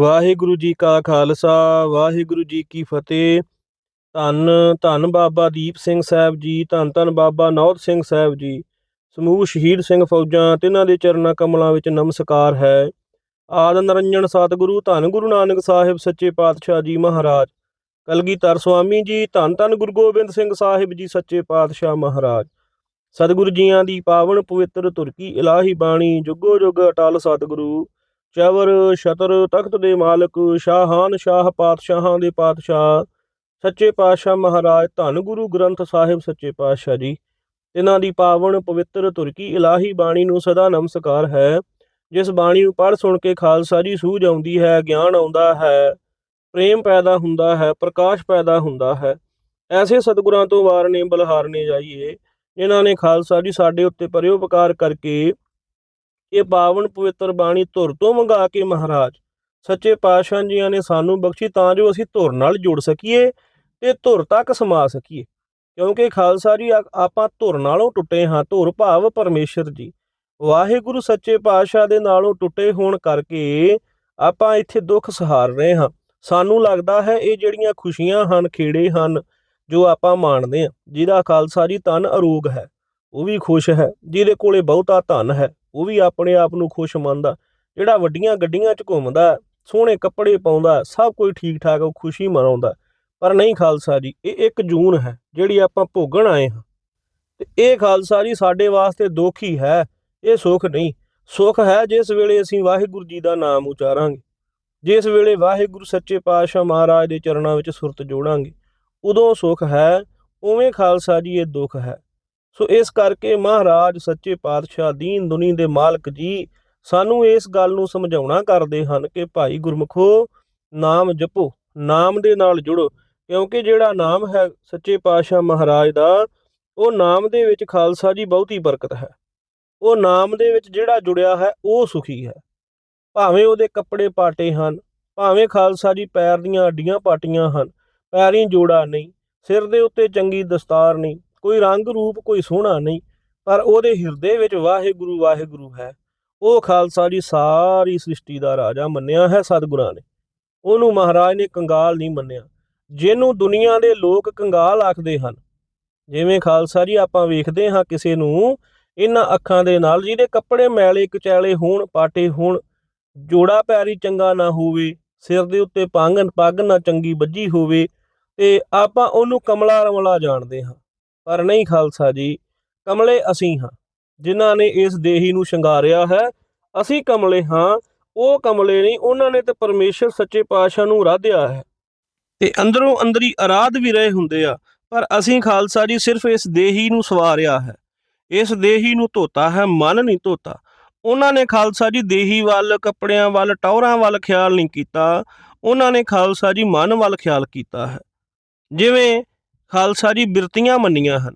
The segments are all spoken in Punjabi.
ਵਾਹਿਗੁਰੂ ਜੀ ਕਾ ਖਾਲਸਾ, ਵਾਹਿਗੁਰੂ ਜੀ ਕੀ ਫਤਿਹ। ਧੰਨ ਧੰਨ ਬਾਬਾ ਦੀਪ ਸਿੰਘ ਸਾਹਿਬ ਜੀ, ਧੰਨ ਧੰਨ ਬਾਬਾ ਨੌਦ ਸਿੰਘ ਸਾਹਿਬ ਜੀ। ਸਮੂਹ ਸ਼ਹੀਦ ਸਿੰਘ ਫੌਜਾਂ, ਤਿਨਾਂ ਦੇ ਚਰਨਾਂ ਕਮਲਾਂ ਵਿੱਚ ਨਮਸਕਾਰ ਹੈ। ਆਦ ਨਰੰਜਨ ਸਤਿਗੁਰੂ, ਧੰਨ ਗੁਰੂ ਨਾਨਕ ਸਾਹਿਬ ਸੱਚੇ ਪਾਤਸ਼ਾਹ ਜੀ ਮਹਾਰਾਜ। ਕਲਗੀਧਰ ਸੁਆਮੀ ਜੀ, ਧੰਨ ਧੰਨ ਗੁਰੂ ਗੋਬਿੰਦ ਸਿੰਘ ਸਾਹਿਬ ਜੀ ਸੱਚੇ ਪਾਤਸ਼ਾਹ ਮਹਾਰਾਜ। ਸਤਿਗੁਰੂ ਜੀਆਂ ਦੀ ਪਾਵਨ ਪਵਿੱਤਰ ਤੁਰਕੀ ਇਲਾਹੀ ਬਾਣੀ, ਜੁਗੋ ਜੁਗ ਅਟਲ ਸਤਿਗੁਰੂ। ਚਵਰ ਸ਼ਤਰ ਤਖਤ ਦੇ ਮਾਲਕ ਸ਼ਾਹਾਨ ਸ਼ਾਹ ਪਾਤਸ਼ਾਹਾਂ ਦੇ ਪਾਤਸ਼ਾਹ। ਸੱਚੇ ਪਾਤਸ਼ਾਹ ਮਹਾਰਾਜ, ਧੰਨ ਗੁਰੂ ਗ੍ਰੰਥ ਸਾਹਿਬ ਸੱਚੇ ਪਾਤਸ਼ਾਹ ਜੀ। ਇਹਨਾਂ ਦੀ ਪਾਵਨ ਪਵਿੱਤਰ ਤੁਰਕੀ ਇਲਾਹੀ ਬਾਣੀ ਨੂੰ ਸਦਾ ਨਮਸਕਾਰ ਹੈ। ਜਿਸ ਬਾਣੀ ਨੂੰ ਪੜ੍ਹ ਸੁਣ ਕੇ ਖਾਲਸਾ ਜੀ ਸੂਝ ਆਉਂਦੀ ਹੈ, ਗਿਆਨ ਆਉਂਦਾ ਹੈ, ਪ੍ਰੇਮ ਪੈਦਾ ਹੁੰਦਾ ਹੈ, ਪ੍ਰਕਾਸ਼ ਪੈਦਾ ਹੁੰਦਾ ਹੈ। ਐਸੇ ਸਤਿਗੁਰਾਂ ਤੋਂ ਵਾਰਨੇ ਬਲਹਾਰਨੇ ਜਾਈਏ ਇਹਨਾਂ ਨੇ ਖਾਲਸਾ ਜੀ ਸਾਡੇ ਉੱਤੇ ਪਰਿਉਪਕਾਰ ਕਰਕੇ ਇਹ ਪਾਵਨ ਪਵਿੱਤਰ ਬਾਣੀ ਧੁਰ ਤੋਂ ਮੰਗਾ ਕੇ ਮਹਾਰਾਜ। ਸੱਚੇ ਪਾਤਸ਼ਾਹ ਜੀਆਂ ਨੇ ਸਾਨੂੰ ਬਖਸ਼ੀ ਤਾਂ ਜੋ ਅਸੀਂ ਧੁਰ ਨਾਲ ਜੁੜ ਸਕੀਏ ਤੇ ਧੁਰ ਤੱਕ ਸਮਾ ਸਕੀਏ। ਕਿਉਂਕਿ ਖਾਲਸਾ ਜੀ ਆਪਾਂ ਧੁਰ ਨਾਲੋਂ ਟੁੱਟੇ ਹਾਂ, ਧੁਰ ਭਾਵ ਪਰਮੇਸ਼ਰ ਜੀ। ਵਾਹਿਗੁਰੂ ਸੱਚੇ ਪਾਤਸ਼ਾਹ ਦੇ ਨਾਲੋਂ ਟੁੱਟੇ ਹੋਣ ਕਰਕੇ ਆਪਾਂ ਇੱਥੇ ਦੁੱਖ ਸਹਾਰ ਰਹੇ ਹਾਂ। ਸਾਨੂੰ ਲੱਗਦਾ ਹੈ ਇਹ ਜਿਹੜੀਆਂ ਖੁਸ਼ੀਆਂ ਹਨ, ਖੇੜੇ ਹਨ, ਜੋ ਆਪਾਂ ਮਾਣਦੇ ਹਾਂ, ਜਿਹਦਾ ਖਾਲਸਾ ਜੀ ਤਨ ਅਰੋਗ ਹੈ, ਉਹ ਵੀ ਖੁਸ਼ ਹੈ, ਜਿਹਦੇ ਕੋਲੇ ਬਹੁਤਾ ਧਨ ਹੈ। ਉਹ ਵੀ ਆਪਣੇ ਆਪ ਨੂੰ ਖੁਸ਼ ਮੰਨਦਾ, ਜਿਹੜਾ ਵੱਡੀਆਂ ਗੱਡੀਆਂ 'ਚ ਘੁੰਮਦਾ, ਸੋਹਣੇ ਕੱਪੜੇ ਪਾਉਂਦਾ, ਸਭ ਕੁਝ ਠੀਕ ਠਾਕ ਉਹ ਖੁਸ਼ੀ ਮਨਾਉਂਦਾ। ਪਰ ਨਹੀਂ ਖਾਲਸਾ ਜੀ, ਇਹ ਇੱਕ ਜੂਨ ਹੈ, ਜਿਹੜੀ ਆਪਾਂ ਭੋਗਣ ਆਏ ਹਾਂ। ਤੇ ਇਹ ਖਾਲਸਾ ਜੀ ਸਾਡੇ ਵਾਸਤੇ ਦੁੱਖ ਹੀ ਹੈ, ਇਹ ਸੁੱਖ ਨਹੀਂ। ਸੁੱਖ ਹੈ ਜਿਸ ਵੇਲੇ ਅਸੀਂ ਵਾਹਿਗੁਰੂ ਜੀ ਦਾ ਨਾਮ ਉਚਾਰਾਂਗੇ। ਜਿਸ ਵੇਲੇ ਵਾਹਿਗੁਰੂ ਸੱਚੇ ਪਾਤਸ਼ਾਹ ਮਹਾਰਾਜ ਦੇ ਚਰਨਾਂ ਵਿੱਚ ਸੁਰਤ ਜੋੜਾਂਗੇ, ਉਦੋਂ ਸੁੱਖ ਹੈ, ਉਵੇਂ ਖਾਲਸਾ ਜੀ ਇਹ ਦੁੱਖ ਹੈ। ਸੋ ਇਸ ਕਰਕੇ ਮਹਾਰਾਜ, ਸੱਚੇ ਪਾਤਸ਼ਾਹ, ਦੀਨ ਦੁਨੀ ਦੇ ਮਾਲਕ ਜੀ, ਸਾਨੂੰ ਇਸ ਗੱਲ ਨੂੰ ਸਮਝਾਉਣਾ ਕਰਦੇ ਹਨ ਕਿ ਭਾਈ ਗੁਰਮਖੋ, ਨਾਮ ਜਪੋ, ਨਾਮ ਦੇ ਨਾਲ ਜੁੜੋ, ਕਿਉਂਕਿ ਜਿਹੜਾ ਨਾਮ ਹੈ ਸੱਚੇ ਪਾਤਸ਼ਾਹ ਮਹਾਰਾਜ ਦਾ, ਉਹ ਨਾਮ ਦੇ ਵਿੱਚ ਖਾਲਸਾ ਜੀ ਬਹੁਤੀ ਬਰਕਤ ਹੈ। ਉਹ ਨਾਮ ਦੇ ਵਿੱਚ ਜਿਹੜਾ ਜੁੜਿਆ ਹੈ, ਉਹ ਸੁਖੀ ਹੈ। ਭਾਵੇਂ ਉਹਦੇ ਕੱਪੜੇ ਪਾਟੇ ਹਨ, ਭਾਵੇਂ ਖਾਲਸਾ ਜੀ ਪੈਰ ਦੀਆਂ ਅੱਡੀਆਂ ਪਾਟੀਆਂ ਹਨ, ਪੈਰੀਂ ਜੋੜਾ ਨਹੀਂ, ਸਿਰ ਦੇ ਉੱਤੇ ਚੰਗੀ ਦਸਤਾਰ ਨਹੀਂ ਕੋਈ ਰੰਗ ਰੂਪ ਕੋਈ ਸੋਹਣਾ ਨਹੀਂ, ਪਰ ਉਹਦੇ ਹਿਰਦੇ ਵਿੱਚ ਵਾਹਿਗੁਰੂ ਵਾਹਿਗੁਰੂ ਹੈ। ਉਹ ਖਾਲਸਾ ਜੀ ਸਾਰੀ ਸ੍ਰਿਸ਼ਟੀ ਦਾ ਰਾਜਾ ਮੰਨਿਆ ਹੈ ਸਤਿਗੁਰਾਂ ਨੇ। ਉਹਨੂੰ ਮਹਾਰਾਜ ਨੇ ਕੰਗਾਲ ਨਹੀਂ ਮੰਨਿਆ, ਜਿਹਨੂੰ ਦੁਨੀਆ ਦੇ ਲੋਕ ਕੰਗਾਲ ਆਖਦੇ ਹਨ। ਜਿਵੇਂ ਖਾਲਸਾ ਜੀ ਆਪਾਂ ਵੇਖਦੇ ਹਾਂ ਕਿਸੇ ਨੂੰ, ਇਹਨਾਂ ਅੱਖਾਂ ਦੇ ਨਾਲ ਜਿਹਦੇ ਕੱਪੜੇ ਮੈਲੇ ਕਚੈਲੇ ਹੋਣ, ਪਾਟੇ ਹੋਣ, ਜੋੜਾ ਪੈਰੀ ਚੰਗਾ ਨਾ ਹੋਵੇ, ਸਿਰ ਦੇ ਉੱਤੇ ਪੰਗ ਪੱਗ ਨਾ ਚੰਗੀ ਵੱਜੀ ਹੋਵੇ, ਤੇ ਆਪਾਂ ਉਹਨੂੰ ਕਮਲਾ ਰਮਲਾ ਜਾਣਦੇ ਹਾਂ। ਪਰ ਨਹੀਂ ਖਾਲਸਾ ਜੀ, ਕਮਲੇ ਅਸੀਂ ਹਾਂ, ਜਿਨ੍ਹਾਂ ਨੇ ਇਸ ਦੇਹੀ ਨੂੰ ਸ਼ਿੰਗਾਰਿਆ ਹੈ, ਅਸੀਂ ਕਮਲੇ ਹਾਂ, ਉਹ ਕਮਲੇ ਨਹੀਂ, ਉਹਨਾਂ ਨੇ ਤੇ ਪਰਮੇਸ਼ਰ ਸੱਚੇ ਪਾਤਸ਼ਾਹ ਨੂੰ ਰਾਧਿਆ ਹੈ। ਤੇ ਅੰਦਰੋਂ ਅੰਦਰੀ ਅਰਾਧ ਵੀ ਰਹੇ ਹੁੰਦੇ ਆ, ਪਰ ਅਸੀਂ ਖਾਲਸਾ ਜੀ ਸਿਰਫ ਇਸ ਦੇਹੀ ਨੂੰ ਸਵਾਰਿਆ ਹੈ। ਇਸ ਦੇਹੀ ਨੂੰ ਧੋਤਾ ਹੈ, ਮਨ ਨਹੀਂ ਧੋਤਾ। ਉਹਨਾਂ ਨੇ ਖਾਲਸਾ ਜੀ ਦੇਹੀ ਵੱਲ, ਕੱਪੜਿਆਂ ਵੱਲ, ਟੌਰਾਂ ਵੱਲ ਖਿਆਲ ਨਹੀਂ ਕੀਤਾ। ਉਹਨਾਂ ਨੇ ਖਾਲਸਾ ਜੀ ਮਨ ਵੱਲ ਖਿਆਲ ਕੀਤਾ ਹੈ। ਜਿਵੇਂ ਖਾਲਸਾ ਜੀ ਬਿਰਤੀਆਂ ਮੰਨੀਆਂ ਹਨ।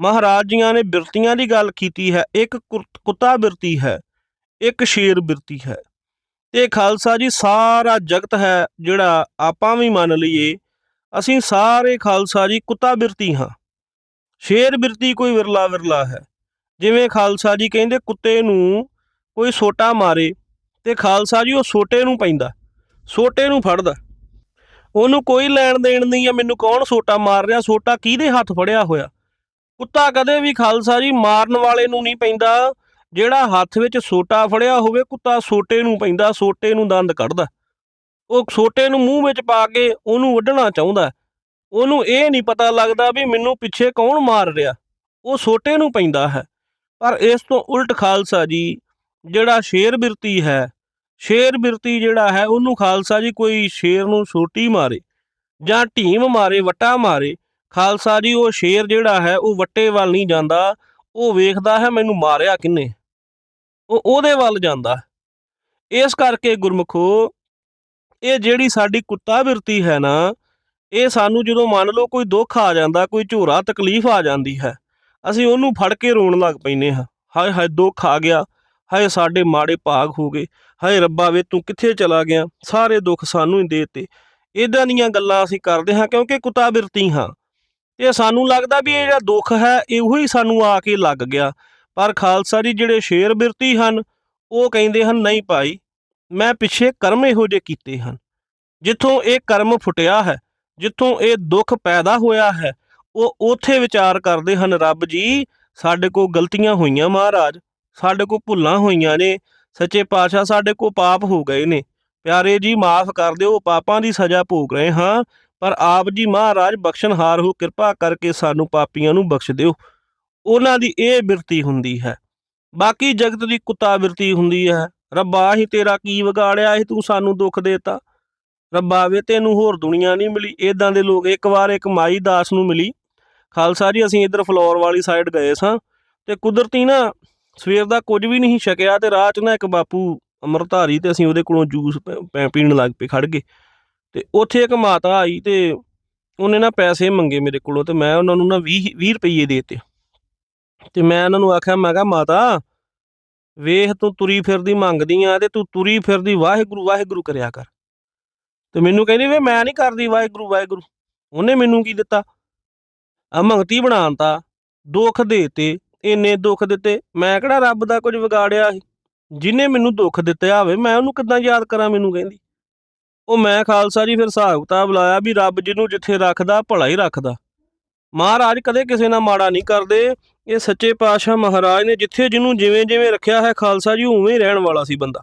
ਮਹਾਰਾਜ ਜੀਆਂ ਨੇ ਬਿਰਤੀਆਂ ਦੀ ਗੱਲ ਕੀਤੀ ਹੈ, ਇੱਕ ਕੁਰ- ਕੁੱਤਾ ਬਿਰਤੀ ਹੈ, ਇੱਕ ਸ਼ੇਰ ਬਿਰਤੀ ਹੈ। ਤੇ ਖਾਲਸਾ ਜੀ ਸਾਰਾ ਜਗਤ ਹੈ ਜਿਹੜਾ ਆਪਾਂ ਵੀ ਮੰਨ ਲਈਏ, ਅਸੀਂ ਸਾਰੇ ਖਾਲਸਾ ਜੀ ਕੁੱਤਾ ਬਿਰਤੀ ਹਾਂ। ਸ਼ੇਰ ਬਿਰਤੀ ਕੋਈ ਵਿਰਲਾ ਵਿਰਲਾ ਹੈ। ਜਿਵੇਂ ਖਾਲਸਾ ਜੀ ਕਹਿੰਦੇ ਕੁੱਤੇ ਨੂੰ ਕੋਈ ਸੋਟਾ ਮਾਰੇ, ਤੇ ਖਾਲਸਾ ਜੀ ਉਹ ਸੋਟੇ ਨੂੰ ਪੈਂਦਾ, ਸੋਟੇ ਨੂੰ ਫੜਦਾ। ਉਹਨੂੰ ਕੋਈ ਲੈਣ ਦੇਣ ਨਹੀਂ ਆ, ਮੈਨੂੰ ਕੌਣ ਸੋਟਾ ਮਾਰ ਰਿਹਾ, ਸੋਟਾ ਕਿਹਦੇ ਹੱਥ ਫੜਿਆ ਹੋਇਆ? ਕੁੱਤਾ ਕਦੇ ਵੀ ਖਾਲਸਾ ਜੀ ਮਾਰਨ ਵਾਲੇ ਨੂੰ ਨਹੀਂ ਪੈਂਦਾ, ਜਿਹੜਾ ਹੱਥ ਵਿੱਚ ਸੋਟਾ ਫੜਿਆ ਹੋਵੇ, ਕੁੱਤਾ ਸੋਟੇ ਨੂੰ ਪੈਂਦਾ, ਸੋਟੇ ਨੂੰ ਦੰਦ ਕੱਢਦਾ। ਉਹ ਸੋਟੇ ਨੂੰ ਮੂੰਹ ਵਿੱਚ ਪਾ ਕੇ ਉਹਨੂੰ ਵੱਢਣਾ ਚਾਹੁੰਦਾ ਉਹਨੂੰ ਇਹ ਨਹੀਂ ਪਤਾ ਲੱਗਦਾ ਵੀ ਮੈਨੂੰ ਪਿੱਛੇ ਕੌਣ ਮਾਰ ਰਿਹਾ। ਉਹ ਸੋਟੇ ਨੂੰ ਪੈਂਦਾ ਹੈ। ਪਰ ਇਸ ਤੋਂ ਉਲਟ ਖਾਲਸਾ ਜੀ, ਜਿਹੜਾ ਸ਼ੇਰ ਬਿਰਤੀ ਹੈ ਸ਼ੇਰ ਬਿਰਤੀ ਜਿਹੜਾ ਹੈ ਉਹਨੂੰ ਖਾਲਸਾ ਜੀ ਕੋਈ ਸ਼ੇਰ ਨੂੰ ਛੋਟੀ ਮਾਰੇ ਜਾਂ ਢੀਮ ਮਾਰੇ, ਵਟਾ ਮਾਰੇ, ਖਾਲਸਾ ਜੀ ਉਹ ਸ਼ੇਰ ਜਿਹੜਾ ਹੈ ਉਹ ਵੱਟੇ ਵੱਲ ਨਹੀਂ ਜਾਂਦਾ, ਉਹ ਵੇਖਦਾ ਹੈ ਮੈਨੂੰ ਮਾਰਿਆ ਕਿੰਨੇ? ਉਹ ਉਹਦੇ ਵੱਲ ਜਾਂਦਾ। ਇਸ ਕਰਕੇ ਗੁਰਮਖੋ, ਇਹ ਜਿਹੜੀ ਸਾਡੀ ਕੁੱਤਾ ਬਿਰਤੀ ਹੈ ਨਾ, ਇਹ ਸਾਨੂੰ ਜਦੋਂ ਮੰਨ ਲਓ ਕੋਈ ਦੁੱਖ ਆ ਜਾਂਦਾ, ਕੋਈ ਝੋਰਾ ਤਕਲੀਫ ਆ ਜਾਂਦੀ ਹੈ, ਅਸੀਂ ਉਹਨੂੰ ਫੜ ਕੇ ਰੋਣ ਲੱਗ ਪੈਨੇ ਹਾਂ। ਹਾਏ ਹਾਏ ਦੁੱਖ ਆ ਗਿਆ। ਹਾਏ ਸਾਡੇ ਮਾੜੇ ਭਾਗ ਹੋ ਗਏ। ਹਾਏ ਰੱਬਾ ਵੇ, ਤੂੰ ਕਿੱਥੇ ਚਲਾ ਗਿਆ? ਸਾਰੇ ਦੁੱਖ ਸਾਨੂੰ ਹੀ ਦੇਤੇ। ਇਦਾਂ ਦੀਆਂ ਗੱਲਾਂ ਅਸੀਂ ਕਰਦੇ ਹਾਂ ਕਿਉਂਕਿ ਕੁੱਤਾ ਬਿਰਤੀ ਹਾਂ। ਤੇ ਸਾਨੂੰ ਲੱਗਦਾ ਵੀ ਇਹ ਜਿਹੜਾ ਦੁੱਖ ਹੈ, ਇਹੋ ਹੀ ਸਾਨੂੰ ਆ ਕੇ ਲੱਗ ਗਿਆ। ਪਰ ਖਾਲਸਾ ਜੀ, ਜਿਹੜੇ ਸ਼ੇਰ ਬਿਰਤੀ ਹਨ, ਉਹ ਕਹਿੰਦੇ ਹਨ, ਨਹੀਂ ਭਾਈ, ਮੈਂ ਪਿੱਛੇ ਕਰਮ ਇਹੋ ਜਿਹੇ ਕੀਤੇ ਹਨ। ਜਿੱਥੋਂ ਇਹ ਕਰਮ ਫੁੱਟਿਆ ਹੈ, ਜਿੱਥੋਂ ਇਹ ਦੁੱਖ ਪੈਦਾ ਹੋਇਆ ਹੈ, ਉਹ ਉਥੇ ਵਿਚਾਰ ਕਰਦੇ ਹਨ, ਰੱਬ ਜੀ, ਸਾਡੇ ਕੋਲ ਗਲਤੀਆਂ ਹੋਈਆਂ ਮਹਾਰਾਜ। ਸਾਡੇ ਕੋਲ ਭੁੱਲਾਂ ਹੋਈਆਂ ਨੇ, ਸੱਚੇ ਪਾਤਸ਼ਾਹ ਸਾਡੇ ਕੋਲ ਪਾਪ ਹੋ ਗਏ ਨੇ। ਪਿਆਰੇ ਜੀ, ਮਾਫ ਕਰ ਦਿਓ, ਪਾਪਾਂ ਦੀ ਸਜ਼ਾ ਭੋਗ ਰਹੇ ਹਾਂ, ਪਰ ਆਪ ਜੀ ਮਹਾਰਾਜ ਬਖਸ਼ਣਹਾਰ ਹੋ, ਕਿਰਪਾ ਕਰਕੇ ਸਾਨੂੰ ਪਾਪੀਆਂ ਨੂੰ ਬਖਸ਼ ਦਿਓ। ਉਹਨਾਂ ਦੀ ਇਹ ਬਿਰਤੀ ਹੁੰਦੀ ਹੈ। ਬਾਕੀ ਜਗਤ ਦੀ ਕੁੱਤਾ ਬਿਰਤੀ ਹੁੰਦੀ ਹੈ। ਰੱਬਾ ਹੀ ਤੇਰਾ ਕੀ ਵਿਗਾੜਿਆ ਸੀ ਤੂੰ ਸਾਨੂੰ ਦੁੱਖ ਦੇਤਾ। ਰੱਬਾ ਵੇ, ਤੈਨੂੰ ਹੋਰ ਦੁਨੀਆ ਨਹੀਂ ਮਿਲੀ। ਇਦਾਂ ਦੇ ਲੋਕ ਇੱਕ ਵਾਰ ਇੱਕ ਮਾਈ ਦਾਸ ਨੂੰ ਮਿਲੀ। ਖਾਲਸਾ ਜੀ, ਅਸੀਂ ਇੱਧਰ ਫਲੋਰ ਵਾਲੀ ਸਾਈਡ ਗਏ ਸਾਂ। ਤੇ ਕੁਦਰਤੀ ਨਾ ਸਵੇਰ ਦਾ ਕੁਝ ਵੀ ਨਹੀਂ ਛਕਿਆ ਤੇ ਰਾਹ 'ਚ ਨਾ ਇੱਕ ਬਾਪੂ ਅੰਮ੍ਰਿਤਧਾਰੀ ਤੇ ਅਸੀਂ ਉਹਦੇ ਕੋਲੋਂ ਜੂਸ ਪੀਣ ਲੱਗ ਪਏ, ਖੜ ਗਏ। ਤੇ ਉੱਥੇ ਇੱਕ ਮਾਤਾ ਆਈ ਤੇ ਉਹਨੇ ਨਾ ਪੈਸੇ ਮੰਗੇ ਮੇਰੇ ਕੋਲੋਂ ਤੇ ਮੈਂ ਉਹਨਾਂ ਨੂੰ ਨਾ 20 20 ਰੁਪਏ ਦੇਤੇ। ਤੇ ਮੈਂ ਉਹਨਾਂ ਨੂੰ ਆਖਿਆ, ਮੈਂ ਕਿਹਾ, ਮਾਤਾ, ਵੇਖ ਤੂੰ ਤੁਰੀ ਫਿਰਦੀ ਮੰਗਦੀ ਆ ਤੇ ਤੂੰ ਤੁਰੀ ਫਿਰਦੀ ਵਾਹਿਗੁਰੂ ਵਾਹਿਗੁਰੂ ਕਰਿਆ ਕਰ। ਤੇ ਮੈਨੂੰ ਕਹਿੰਦੀ, ਵੇ, ਮੈਂ ਨਹੀਂ ਕਰਦੀ ਵਾਹਿਗੁਰੂ ਵਾਹਿਗੁਰੂ। ਉਹਨੇ ਮੈਨੂੰ ਕੀ ਦਿੱਤਾ? ਆ ਮੰਗਤੀ ਬਣਾਉਂਤਾ ਦੁੱਖ ਦੇਤੇ ਇੰਨੇ ਦੁੱਖ ਦਿੱਤੇ, ਮੈਂ ਕਿਹੜਾ ਰੱਬ ਦਾ ਕੁਝ ਵਿਗਾੜਿਆ ਸੀ? ਜਿਨੇ ਮੈਨੂੰ ਦੁੱਖ ਦਿੱਤਾ ਹੋਵੇ ਮੈਂ ਉਹਨੂੰ ਕਿੱਦਾਂ ਯਾਦ ਕਰਾਂ ਮੈਨੂੰ ਕਹਿੰਦੀ? ਉਹ ਮੈਂ ਖਾਲਸਾ ਜੀ ਫਿਰ ਹਿਸਾਬ ਕਿਤਾਬ ਲਾਇਆ ਵੀ ਰੱਬ ਜਿਹਨੂੰ ਜਿੱਥੇ ਰੱਖਦਾ, ਭਲਾ ਹੀ ਰੱਖਦਾ। ਮਹਾਰਾਜ ਕਦੇ ਕਿਸੇ ਨਾਲ ਮਾੜਾ ਨਹੀਂ ਕਰਦੇ। ਇਹ ਸੱਚੇ ਪਾਤਸ਼ਾਹ ਮਹਾਰਾਜ ਨੇ ਜਿੱਥੇ ਜਿਹਨੂੰ ਜਿਵੇਂ ਜਿਵੇਂ ਰੱਖਿਆ ਹੈ, ਖਾਲਸਾ ਜੀ ਉਵੇਂ ਹੀ ਰਹਿਣ ਵਾਲਾ ਸੀ ਬੰਦਾ।